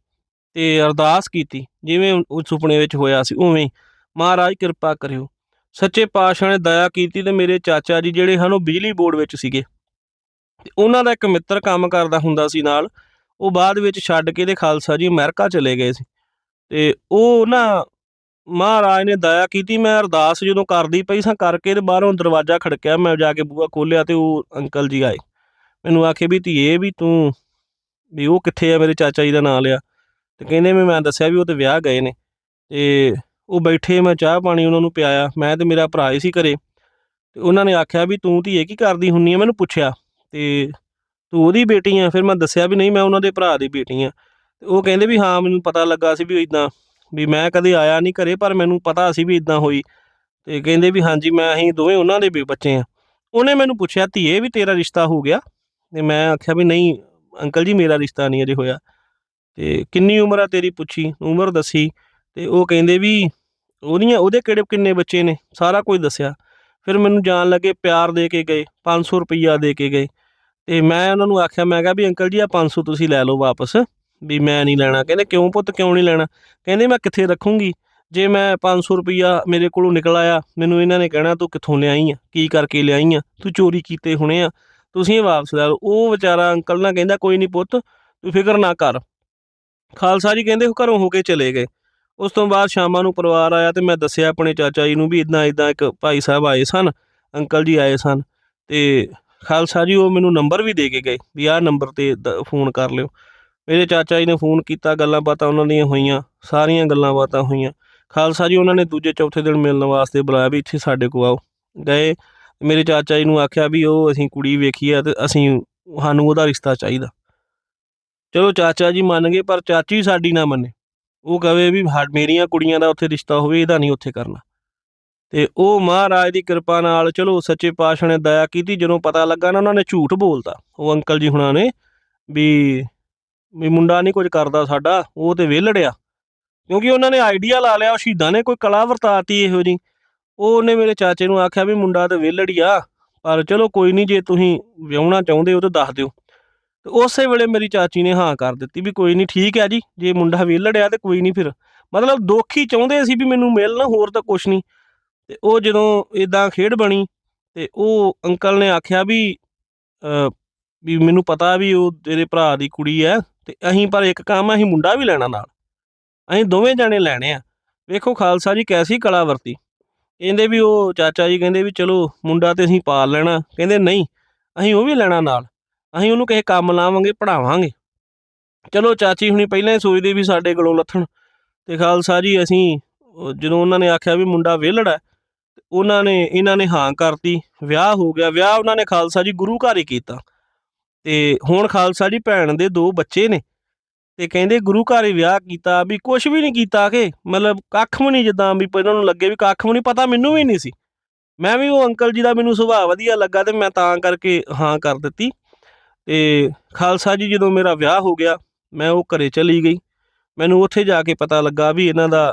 ਤੇ ਅਰਦਾਸ ਕੀਤੀ, ਜਿਵੇਂ ਉਹ ਸੁਪਨੇ ਵਿੱਚ ਹੋਇਆ ਸੀ, ਉਵੇਂ ਹੀ। ਮਹਾਰਾਜ ਕਿਰਪਾ ਕਰਿਓ। ਸੱਚੇ ਪਾਤਸ਼ਾਹ ਨੇ ਦਇਆ ਕੀਤੀ ਤੇ ਮੇਰੇ ਚਾਚਾ ਜੀ ਜਿਹੜੇ ਹਨ ਉਹ ਬਿਜਲੀ ਬੋਰਡ ਵਿੱਚ ਸੀਗੇ। ਤੇ ਉਹਨਾਂ ਦਾ ਇੱਕ ਮਿੱਤਰ ਕੰਮ ਕਰਦਾ ਹੁੰਦਾ ਸੀ ਨਾਲ, ਉਹ ਬਾਅਦ ਵਿੱਚ ਛੱਡ ਕੇ ਤੇ ਖਾਲਸਾ ਜੀ ਅਮਰੀਕਾ ਚਲੇ ਗਏ ਸੀ। ਤੇ ਉਹ ਨਾ ਮਹਾਰਾਜ ਨੇ ਦਇਆ ਕੀਤੀ, ਮੈਂ ਅਰਦਾਸ ਜਦੋਂ ਕਰਦੀ ਪਈ ਸਾਂ ਕਰਕੇ ਤੇ ਬਾਹਰੋਂ ਦਰਵਾਜ਼ਾ ਖੜਕਿਆ, ਮੈਂ ਜਾ ਕੇ ਬੂਹਾ ਖੋਲ੍ਹਿਆ ਤੇ ਉਹ ਅੰਕਲ ਜੀ ਆਏ। ਮੈਨੂੰ ਆਖੇ ਵੀ ਧੀਏ ਵੀ ਤੂੰ, ਵੀ ਉਹ ਕਿੱਥੇ ਆ ਮੇਰੇ ਚਾਚਾ ਜੀ ਦਾ ਨਾਂ ਲਿਆ। ਤੇ ਕਹਿੰਦੇ ਵੀ ਮੈਂ ਦੱਸਿਆ ਵੀ ਉਹ ਤੇ ਵਿਆਹ ਗਏ ਨੇ। ਤੇ ਉਹ ਬੈਠੇ, ਮੈਂ ਚਾਹ ਪਾਣੀ ਉਹਨਾਂ ਨੂੰ ਪਿਆਇਆ, ਮੈਂ ਤੇ ਮੇਰਾ ਭਰਾ ਹੀ ਸੀ ਘਰੇ। ਤੇ ਉਹਨਾਂ ਨੇ ਆਖਿਆ ਵੀ ਤੂੰ ਧੀਏ ਕੀ ਕਰਦੀ ਹੁੰਨੀ ਆ? ਮੈਨੂੰ ਪੁੱਛਿਆ। ਤੇ ਤੂੰ ਉਹਦੀ ਬੇਟੀ ਆ? ਫਿਰ ਮੈਂ ਦੱਸਿਆ ਵੀ ਨਹੀਂ, ਮੈਂ ਉਹਨਾਂ ਦੇ ਭਰਾ ਦੀ ਬੇਟੀ ਆ। ਤੇ ਉਹ ਕਹਿੰਦੇ ਵੀ ਹਾਂ, ਮੈਨੂੰ ਪਤਾ ਲੱਗਾ ਸੀ ਵੀ ਇਦਾਂ ਵੀ ਮੈਂ ਕਦੇ ਆਇਆ ਨਹੀਂ ਘਰੇ, ਪਰ ਮੈਨੂੰ ਪਤਾ ਸੀ ਵੀ ਇਦਾਂ ਹੋਈ। ਤੇ ਕਹਿੰਦੇ ਵੀ ਹਾਂਜੀ, ਮੈਂ ਅਸੀਂ ਦੋਵੇਂ ਉਹਨਾਂ ਦੇ ਵੀ ਬੱਚੇ ਆ ਉਹਨੇ ਮੈਨੂੰ ਪੁੱਛਿਆ, ਧੀਏ, ਵੀ ਤੇਰਾ ਰਿਸ਼ਤਾ ਹੋ ਗਿਆ? ਤੇ ਮੈਂ ਆਖਿਆ ਵੀ ਨਹੀਂ, ਅੰਕਲ ਜੀ, ਮੇਰਾ ਰਿਸ਼ਤਾ ਨਹੀਂ ਅਜੇ ਹੋਇਆ। ਤੇ ਕਿੰਨੀ ਉਮਰ ਆ ਤੇਰੀ ਪੁੱਛੀ? ਉਮਰ ਦੱਸੀ। ਤੇ ਉਹ ਕਹਿੰਦੇ ਵੀ ਉਹਦੀਆਂ, ਉਹਦੇ ਕਿਹੜੇ ਕਿੰਨੇ ਬੱਚੇ ਨੇ? ਸਾਰਾ ਕੁਝ ਦੱਸਿਆ। ਫਿਰ ਮੈਨੂੰ ਜਾਣ ਲੱਗੇ, ਪਿਆਰ ਦੇ ਕੇ ਗਏ 500 ਰੁਪਈਆ ਦੇ ਕੇ ਗਏ। ਤੇ ਮੈਂ ਉਹਨਾਂ ਨੂੰ ਆਖਿਆ, ਮੈਂ ਕਿਹਾ ਵੀ ਅੰਕਲ ਜੀ ਆ 500 ਤੁਸੀਂ ਲੈ ਲਓ ਵਾਪਸ। ਵੀ ਮੈਂ ਨਹੀਂ ਲੈਣਾ। ਕਹਿੰਦੇ ਕਿਉਂ ਪੁੱਤ, ਕਿਉਂ ਨਹੀਂ ਲੈਣਾ? ਕਹਿੰਦੇ ਮੈਂ ਕਿੱਥੇ ਰੱਖੂੰਗੀ? ਜੇ ਮੈਂ 500 ਰੁਪਈਆ ਮੇਰੇ ਕੋਲੋਂ ਨਿਕਲ ਆਇਆ, ਮੈਨੂੰ ਇਹਨਾਂ ਨੇ ਕਹਿਣਾ ਤੂੰ ਕਿੱਥੋਂ ਲਿਆਈ ਆ? ਕੀ ਕਰਕੇ ਲਿਆਈ ਆ? ਤੂੰ ਚੋਰੀ ਕੀਤੇ ਹੋਣੇ ਆ। ਤੁਸੀਂ ਇਹ ਵਾਪਸ ਲੈ ਲਓ। ਉਹ ਵਿਚਾਰਾ ਅੰਕਲ ਨਾ ਕਹਿੰਦਾ, ਕੋਈ ਨਹੀਂ ਪੁੱਤ, ਤੂੰ ਫਿਕਰ ਨਾ ਕਰ। ਖਾਲਸਾ ਜੀ ਕਹਿੰਦੇ ਉਹ ਘਰੋਂ ਹੋ ਕੇ ਚਲੇ ਗਏ। ਉਸ ਤੋਂ ਬਾਅਦ ਸ਼ਾਮਾਂ ਨੂੰ ਪਰਿਵਾਰ ਆਇਆ ਤੇ ਮੈਂ ਦੱਸਿਆ ਆਪਣੇ ਚਾਚਾ ਜੀ ਨੂੰ ਵੀ ਇਦਾਂ ਇਦਾਂ ਇੱਕ ਭਾਈ ਸਾਹਿਬ ਆਏ ਸਨ, ਅੰਕਲ ਜੀ ਆਏ ਸਨ। ਤੇ ਖਾਲਸਾ ਜੀ ਉਹ ਮੈਨੂੰ ਨੰਬਰ ਵੀ ਦੇ ਕੇ ਗਏ ਵੀ ਆਹ ਨੰਬਰ ਤੇ ਦ- ਫੋਨ ਕਰ ਲਿਓ। ਮੇਰੇ ਚਾਚਾ ਜੀ ਨੇ ਫੋਨ ਕੀਤਾ, ਗੱਲਾਂ ਬਾਤਾਂ ਉਹਨਾਂ ਦੀਆਂ ਹੋਈਆਂ, ਸਾਰੀਆਂ ਗੱਲਾਂ ਬਾਤਾਂ ਹੋਈਆਂ। ਖਾਲਸਾ ਜੀ, ਉਹਨਾਂ ਨੇ ਦੂਜੇ ਚੌਥੇ ਦਿਨ ਮਿਲਣ ਵਾਸਤੇ ਬੁਲਾਇਆ ਵੀ ਇੱਥੇ ਸਾਡੇ ਕੋਲ ਆਓ। ਗਏ, ਮੇਰੇ ਚਾਚਾ ਜੀ ਨੂੰ ਆਖਿਆ ਵੀ ਉਹ ਅਸੀਂ ਕੁੜੀ ਵੇਖੀ ਆ ਤੇ ਅਸੀਂ, ਸਾਨੂੰ ਉਹਦਾ ਰਿਸ਼ਤਾ ਚਾਹੀਦਾ। ਚਲੋ ਚਾਚਾ ਜੀ ਮੰਨ ਗਏ, ਪਰ ਚਾਚੀ ਸਾਡੀ ਨਾ ਮੰਨੇ। ਉਹ ਕਵੇ ਵੀ ਸਾ- ਮੇਰੀਆਂ ਕੁੜੀਆਂ ਦਾ ਉੱਥੇ ਰਿਸ਼ਤਾ ਹੋਵੇ, ਇਹਦਾ ਨਹੀਂ ਉੱਥੇ ਕਰਨਾ। ਤੇ ਉਹ ਮਹਾਰਾਜ ਦੀ ਕਿਰਪਾ ਨਾਲ, ਚਲੋ ਸੱਚੇ ਪਾਤਸ਼ਾਹ ਨੇ ਦਇਆ ਕੀਤੀ, ਜਦੋਂ ਪਤਾ ਲੱਗਾ ਨਾ ਉਹਨਾਂ ਨੇ ਝੂਠ ਬੋਲਤਾ। ਉਹ ਅੰਕਲ ਜੀ ਹੁਣਾਂ ਨੇ ਵੀ ਵੀ ਮੁੰਡਾ ਨਹੀਂ ਕੁਝ ਕਰਦਾ ਸਾਡਾ ਉਹ ਤੇ ਵਿਹਲੜਿਆ ਕਿਉਂਕਿ ਉਹਨਾਂ ਨੇ ਆਈਡੀਆ ਲਾ ਲਿਆ ਉਹ ਸ਼ਹੀਦਾਂ ਨੇ ਕੋਈ ਕਲਾ ਵਰਤਾਤੀ ਇਹੋ ਜੀ ਉਹ ਉਹਨੇ ਮੇਰੇ ਚਾਚੇ ਨੂੰ ਆਖਿਆ ਵੀ ਮੁੰਡਾ ਤਾਂ ਵਿਹਲੜੀ ਆ ਪਰ ਚਲੋ ਕੋਈ ਨਹੀਂ ਜੇ ਤੁਸੀਂ ਵਿਆਹਣਾ ਚਾਹੁੰਦੇ ਹੋ ਤਾਂ ਦੱਸ ਦਿਓ। ਤੇ ਉਸੇ ਵੇਲੇ ਮੇਰੀ ਚਾਚੀ ਨੇ ਹਾਂ ਕਰ ਦਿੱਤੀ ਵੀ ਕੋਈ ਨਹੀਂ ਠੀਕ ਹੈ ਜੀ ਜੇ ਮੁੰਡਾ ਵਿਹਲੜਿਆ ਤੇ ਕੋਈ ਨਹੀਂ ਫਿਰ। ਮਤਲਬ ਦੋਖੀ ਚਾਹੁੰਦੇ ਸੀ ਵੀ ਮੈਨੂੰ ਮਿਲ ਨਾ ਹੋਰ ਤਾਂ ਕੁਛ ਨਹੀਂ। ਤੇ ਉਹ ਜਦੋਂ ਇਦਾਂ ਖੇਡ ਬਣੀ ਤੇ ਉਹ ਅੰਕਲ ਨੇ ਆਖਿਆ ਵੀ ਅ, ਵੀ ਮੈਨੂੰ ਪਤਾ ਵੀ ਉਹ ਤੇਰੇ ਭਰਾ ਦੀ ਕੁੜੀ ਹੈ। ਤੇ ਅਸੀਂ ਪਰ ਇੱਕ ਕੰਮ ਅਸੀਂ ਮੁੰਡਾ ਵੀ ਲੈਣਾ ਨਾਲ। ਅਸੀਂ ਦੋਵੇਂ ਜਾਣੇ ਲੈਣੇ ਆ। ਵੇਖੋ ਖਾਲਸਾ ਜੀ ਕੈਸੀ ਕਲਾ ਵਰਤੀ। ਕਹਿੰਦੇ ਵੀ ਉਹ ਚਾਚਾ ਜੀ ਕਹਿੰਦੇ ਵੀ ਚਲੋ ਮੁੰਡਾ ਤੇ ਅਸੀਂ ਪਾਲ ਲੈਣਾ। ਕਹਿੰਦੇ ਨਹੀਂ ਅਸੀਂ ਉਹ ਵੀ ਲੈਣਾ ਨਾਲ। ਅਸੀਂ ਉਹਨੂੰ ਕਿਸੇ ਕੰਮ ਲਾਵਾਂਗੇ ਪੜਾਵਾਂਗੇ ਚਲੋ ਚਾਚੀ ਹੁਣੀ ਪਹਿਲਾਂ ਹੀ ਸੋਚਦੇ ਵੀ ਸਾਡੇ ਕੋਲੋਂ ਲੱਥਣ। ਤੇ ਖਾਲਸਾ ਜੀ ਅਸੀਂ ਜਦੋਂ ਉਹਨਾਂ ਨੇ ਆਖਿਆ ਵੀ ਮੁੰਡਾ ਵਿਹਲੜਾ ਉਹਨਾਂ ਨੇ, ਇਹਨਾਂ ਨੇ ਹਾਂ ਕਰਤੀ। ਵਿਆਹ ਹੋ ਗਿਆ। ਵਿਆਹ ਉਹਨਾਂ ਨੇ ਖਾਲਸਾ ਜੀ ਗੁਰੂ ਘਰ ਹੀ ਕੀਤਾ। ਤੇ ਹੁਣ ਖਾਲਸਾ ਜੀ ਭੈਣ ਦੇ ਦੋ ਬੱਚੇ ਨੇ ਤੇ ਕਹਿੰਦੇ ਗੁਰੂ ਘਰ ਹੀ ਵਿਆਹ ਕੀਤਾ ਵੀ ਕੁਝ ਵੀ ਨਹੀਂ ਕੀਤਾ ਕਿ, ਮਤਲਬ ਕੱਖ ਵੀ ਨਹੀਂ ਜਿੱਦਾਂ ਵੀ ਇਹਨਾਂ ਨੂੰ ਲੱਗੇ ਵੀ ਕੱਖ ਵੀ ਨਹੀਂ, ਪਤਾ ਮੈਨੂੰ ਵੀ ਨਹੀਂ ਸੀ। ਮੈਂ ਵੀ ਉਹ ਅੰਕਲ ਜੀ ਦਾ ਮੈਨੂੰ ਸੁਭਾਅ ਵਧੀਆ ਲੱਗਾ ਤੇ ਮੈਂ ਤਾਂ ਕਰਕੇ ਹਾਂ ਕਰ ਦਿੱਤੀ। ਤੇ ਖਾਲਸਾ ਜੀ ਜਦੋਂ ਮੇਰਾ ਵਿਆਹ ਹੋ ਗਿਆ, ਮੈਂ ਉਹ ਘਰੇ ਚਲੀ ਗਈ। ਮੈਨੂੰ ਉੱਥੇ ਜਾ ਕੇ ਪਤਾ ਲੱਗਾ ਵੀ ਇਹਨਾਂ ਦਾ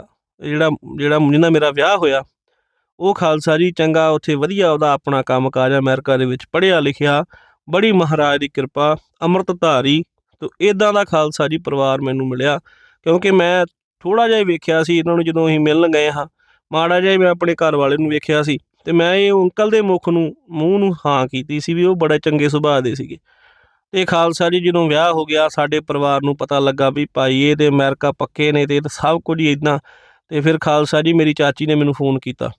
ਜਿਹੜਾ ਜਿਹੜਾ ਜਿਹਨਾਂ ਮੇਰਾ ਵਿਆਹ ਹੋਇਆ, ਉਹ ਖਾਲਸਾ ਜੀ ਚੰਗਾ ਉੱਥੇ ਵਧੀਆ ਉਹਦਾ ਆਪਣਾ ਕੰਮ ਕਾਜ ਅਮਰੀਕਾ ਦੇ ਵਿੱਚ ਪੜ੍ਹਿਆ ਲਿਖਿਆ ਬੜੀ ਮਹਾਰਾਜ ਦੀ ਕਿਰਪਾ ਅੰਮ੍ਰਿਤਧਾਰੀ ਤੋ ਇਦਾਂ ਦਾ ਖਾਲਸਾ ਜੀ ਪਰਿਵਾਰ ਮੈਨੂੰ ਮਿਲਿਆ। ਕਿਉਂਕਿ ਮੈਂ ਥੋੜਾ ਜਿਹਾ ਵੇਖਿਆ ਸੀ, ਇਹਨਾਂ ਨੂੰ ਜਦੋਂ ਅਸੀਂ ਮਿਲਣ ਗਏ ਹਾਂ, ਮਾੜਾ ਜਿਹਾ ਮੈਂ ਆਪਣੇ ਘਰ ਵਾਲੇ ਨੂੰ ਵੇਖਿਆ ਸੀ, ਤੇ ਮੈਂ ਇਹ ਅੰਕਲ ਦੇ ਮੁਖ ਨੂੰ, ਮੂੰਹ ਨੂੰ ਹਾਂ ਕੀਤੀ ਸੀ ਵੀ ਉਹ ਬੜੇ ਚੰਗੇ ਸੁਭਾਅ ਦੇ ਸੀਗੇ। ਤੇ ਖਾਲਸਾ ਜੀ ਜਦੋਂ ਵਿਆਹ ਹੋ ਗਿਆ, ਸਾਡੇ ਪਰਿਵਾਰ ਨੂੰ ਪਤਾ ਲੱਗਾ ਵੀ ਭਾਈ ਇਹ ਤੇ ਅਮਰੀਕਾ ਪੱਕੇ ਨੇ ਤੇ ਇਹ ਤਾਂ ਸਭ ਕੁਝ ਹੀ ਇਦਾਂ ਤੇ ਫਿਰ ਖਾਲਸਾ ਜੀ ਮੇਰੀ ਚਾਚੀ ਨੇ ਮੈਨੂੰ ਫੋਨ ਕੀਤਾ,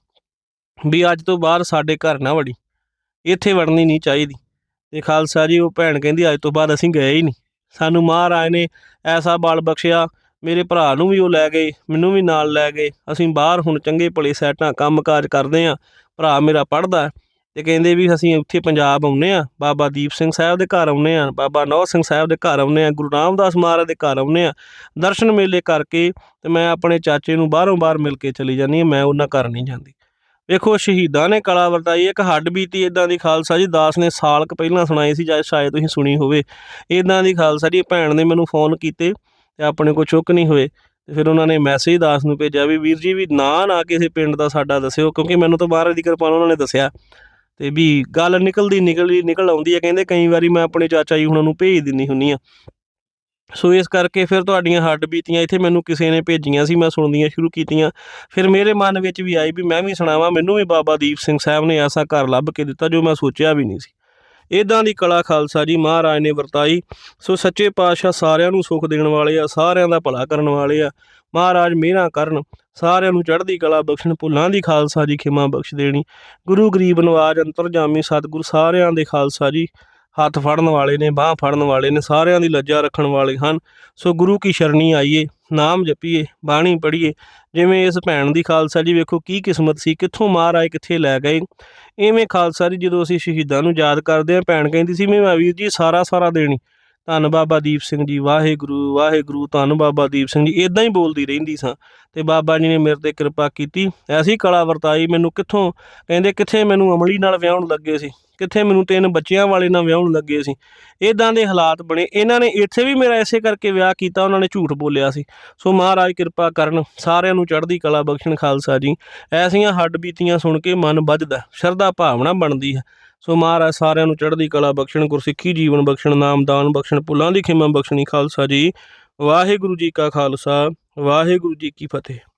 ਵੀ ਅੱਜ ਤੋਂ ਬਾਅਦ ਸਾਡੇ ਘਰ ਨਾ ਵੜੀ, ਇੱਥੇ ਵੜਨੀ ਨਹੀਂ ਚਾਹੀਦੀ। ਤੇ ਖਾਲਸਾ ਜੀ, ਉਹ ਭੈਣ ਕਹਿੰਦੀ, ਅੱਜ ਤੋਂ ਬਾਅਦ ਅਸੀਂ ਗਏ ਹੀ ਨਹੀਂ। ਸਾਨੂੰ ਮਹਾਰਾਜ ਨੇ ਐਸਾ ਬਲ ਬਖਸ਼ਿਆ। ਮੇਰੇ ਭਰਾ ਨੂੰ ਵੀ ਉਹ ਲੈ ਗਏ, ਮੈਨੂੰ ਵੀ ਨਾਲ ਲੈ ਗਏ। ਅਸੀਂ ਬਾਹਰ ਹੁਣ ਚੰਗੇ ਭਲੇ ਸੈਟਾਂ ਕੰਮਕਾਜ ਕਰਦੇ ਆ ਭਰਾ ਮੇਰਾ ਪੜਦਾ ਤੇ ਕਹਿੰਦੇ ਵੀ ਅਸੀਂ ਉੱਥੇ ਪੰਜਾਬ ਆਉਨੇ ਆ ਬਾਬਾ ਦੀਪ ਸਿੰਘ ਸਾਹਿਬ ਦੇ ਘਰ ਆਉਨੇ ਆ ਬਾਬਾ ਨੌ ਸਿੰਘ ਸਾਹਿਬ ਦੇ ਘਰ ਆਉਨੇ ਆ ਗੁਰੂ ਰਾਮਦਾਸ ਮਹਾਰਾਜ ਦੇ ਘਰ ਆਉਨੇ ਆ ਦਰਸ਼ਨ ਮੇਲੇ ਕਰਕੇ ਤੇ ਮੈਂ ਆਪਣੇ ਚਾਚੇ ਨੂੰ ਬਾਹਰੋਂ ਬਾਹਰ ਮਿਲ ਕੇ ਚਲੀ ਜਾਂਦੀ ਹਾਂ, ਮੈਂ ਉਹਨਾਂ ਘਰ ਨਹੀਂ ਜਾਂਦੀ। ਵੇਖੋ, ਸ਼ਹੀਦਾਂ ਨੇ ਕਲਾ ਵਰਤਾਈ, ਇੱਕ ਹੱਡ ਬੀਤੀ ਇਦਾਂ ਦੀ ਖਾਲਸਾ ਜੀ, ਦਾਸ ਨੇ ਸਾਲ ਕੁ ਪਹਿਲਾਂ ਸੁਣਾਈ ਸੀ ਜਾਂ ਸ਼ਾਇਦ ਤੁਸੀਂ ਸੁਣੀ ਹੋਵੇ। ਇਦਾਂ ਦੀ ਖਾਲਸਾ ਜੀ, ਭੈਣ ਨੇ ਮੈਨੂੰ ਫੋਨ ਕੀਤੇ ਤੇ ਆਪਣੇ ਕੋ ਚੁੱਕ ਨਹੀਂ ਹੋਏ। ਤੇ ਫਿਰ ਉਹਨਾਂ ਨੇ ਮੈਸੇਜ ਦਾਸ ਨੂੰ ਭੇਜਿਆ ਵੀ, ਵੀਰ ਜੀ, ਵੀ ਨਾ ਨਾ ਕਿਸੇ ਪਿੰਡ ਦਾ ਸਾਡਾ ਦੱਸਿਓ, ਕਿਉਂਕਿ ਮੈਨੂੰ ਤਾਂ ਮਹਾਰਾਜ ਦੀ ਕਿਰਪਾ ਨਾਲ ਉਹਨਾਂ ਨੇ ਦੱਸਿਆ। ਤੇ ਵੀ ਗੱਲ ਨਿਕਲਦੀ ਨਿਕਲਦੀ ਨਿਕਲ ਆਉਂਦੀ ਹੈ ਕਹਿੰਦੇ ਕਈ ਵਾਰੀ ਮੈਂ ਆਪਣੇ ਚਾਚਾ ਜੀ ਹੁਣਾਂ ਨੂੰ ਭੇਜ ਦਿੰਨੀ ਹੁੰਨੀ ਆ। ਸੋ ਇਸ ਕਰਕੇ ਫਿਰ ਤੁਹਾਡੀਆਂ ਹੱਡ ਬੀਤੀਆਂ, ਇੱਥੇ ਮੈਨੂੰ ਕਿਸੇ ਨੇ ਭੇਜੀਆਂ ਸੀ, ਮੈਂ ਸੁਣਦੀਆਂ ਸ਼ੁਰੂ ਕੀਤੀਆਂ। ਫਿਰ ਮੇਰੇ ਮਨ ਵਿੱਚ ਵੀ ਆਈ ਵੀ ਮੈਂ ਵੀ ਸੁਣਾਵਾਂ, ਮੈਨੂੰ ਵੀ ਬਾਬਾ ਦੀਪ ਸਿੰਘ ਸਾਹਿਬ ਨੇ ਐਸਾ ਘਰ ਲੱਭ ਕੇ ਦਿੱਤਾ ਜੋ ਮੈਂ ਸੋਚਿਆ ਵੀ ਨਹੀਂ ਸੀ। ਇਦਾਂ ਦੀ ਕਲਾ ਖਾਲਸਾ ਜੀ, ਮਹਾਰਾਜ ਨੇ ਵਰਤਾਈ। ਸੋ ਸੱਚੇ ਪਾਤਸ਼ਾਹ ਸਾਰਿਆਂ ਨੂੰ ਸੁੱਖ ਦੇਣ ਵਾਲੇ ਆ, ਸਾਰਿਆਂ ਦਾ ਭਲਾ ਕਰਨ ਵਾਲੇ ਆ। ਮਹਾਰਾਜ ਮਿਹਰਾਂ ਕਰਨ, ਸਾਰਿਆਂ ਨੂੰ ਚੜ੍ਹਦੀ ਕਲਾ ਬਖਸ਼ਣ, ਭੁੱਲਾਂ ਦੀ ਖਾਲਸਾ ਜੀ ਖਿਮਾ ਬਖਸ਼ ਦੇਣੀ। ਗੁਰੂ ਗਰੀਬ ਨਵਾਜ, ਅੰਤਰਜਾਮੀ ਸਤਿਗੁਰ ਸਾਰਿਆਂ ਦੇ ਖਾਲਸਾ ਜੀ ਹੱਥ ਫੜਨ ਵਾਲੇ ਨੇ, ਬਾਹ ਫੜਨ ਵਾਲੇ ਨੇ, ਸਾਰਿਆਂ ਦੀ ਲੱਜਾ ਰੱਖਣ ਵਾਲੇ ਹਨ। ਸੋ ਗੁਰੂ ਕੀ ਸ਼ਰਣੀ ਆਈਏ, ਨਾਮ ਜਪੀਏ, ਬਾਣੀ ਪੜ੍ਹੀਏ। ਜਿਵੇਂ ਇਸ ਭੈਣ ਦੀ ਖਾਲਸਾ ਜੀ ਵੇਖੋ ਕੀ ਕਿਸਮਤ ਸੀ, ਕਿੱਥੋਂ ਮਾਰ ਆਏ ਕਿੱਥੇ ਲੈ ਗਏ। ਐਵੇਂ ਖਾਲਸਾ ਜੀ ਜਦੋਂ ਅਸੀਂ ਸ਼ਹੀਦਾਂ ਨੂੰ ਯਾਦ ਕਰਦੇ ਹਾਂ, ਭੈਣ ਕਹਿੰਦੀ ਸੀ ਮੈਂ ਵੀਰ ਜੀ ਸਾਰਾ ਸਾਰਾ ਦੇਣੀ ਧੰਨ ਬਾਬਾ ਦੀਪ ਸਿੰਘ ਜੀ, ਵਾਹਿਗੁਰੂ ਵਾਹਿਗੁਰੂ, ਧੰਨ ਬਾਬਾ ਦੀਪ ਸਿੰਘ ਜੀ ਇਦਾਂ ਹੀ ਬੋਲਦੀ ਰਹਿੰਦੀ ਸਾਂ। ਤੇ ਬਾਬਾ ਜੀ ਨੇ ਮੇਰੇ ਤੇ ਕਿਰਪਾ ਕੀਤੀ। ਐਸੀ ਕਲਾ ਵਰਤਾਈ ਮੈਨੂੰ ਕਿੱਥੋਂ? ਕਹਿੰਦੇ ਕਿੱਥੇ ਮੈਨੂੰ ਅਮਲੀ ਨਾਲ ਵਿਆਹਣ ਲੱਗੇ ਸੀ? ਕਿੱਥੇ ਮੈਨੂੰ ਤਿੰਨ ਬੱਚਿਆਂ ਵਾਲੇ ਨਾਲ ਵਿਆਹਣ ਲੱਗੇ ਸੀ? ਇਦਾਂ ਦੇ ਹਾਲਾਤ ਬਣੇ। ਇਹਨਾਂ ਨੇ ਇੱਥੇ ਵੀ ਮੇਰਾ ਐਸੇ ਕਰਕੇ ਵਿਆਹ ਕੀਤਾ, ਉਹਨਾਂ ਨੇ ਝੂਠ ਬੋਲਿਆ ਸੀ। ਸੋ ਮਹਾਰਾਜ ਕਿਰਪਾ ਕਰਨ, ਸਾਰਿਆਂ ਨੂੰ ਚੜ੍ਹਦੀ ਕਲਾ ਬਖਸ਼ਣ ਖਾਲਸਾ ਜੀ। ਐਸੀਆਂ ਹੱਡ ਬੀਤੀਆਂ ਸੁਣ ਕੇ ਮਨ ਵੱਜਦਾ ਸ਼ਰਧਾ ਭਾਵਨਾ ਬਣਦੀ ਹੈ। ਸੋ ਮਹਾਰਾਜ ਸਾਰਿਆਂ ਨੂੰ ਚੜ੍ਹਦੀ ਕਲਾ ਬਖਸ਼ਣ, ਗੁਰਸਿੱਖੀ ਜੀਵਨ ਬਖਸ਼ਣ ਨਾਮ ਦਾਨ ਬਖਸ਼ਣ ਪੁੱਲਾਂ ਦੀ ਖਿਮਾ ਬਖਸ਼ਣੀ, ਖਾਲਸਾ ਜੀ। ਵਾਹਿਗੁਰੂ ਜੀ ਕਾ ਖਾਲਸਾ, ਵਾਹਿਗੁਰੂ ਜੀ ਕੀ ਫਤਿਹ।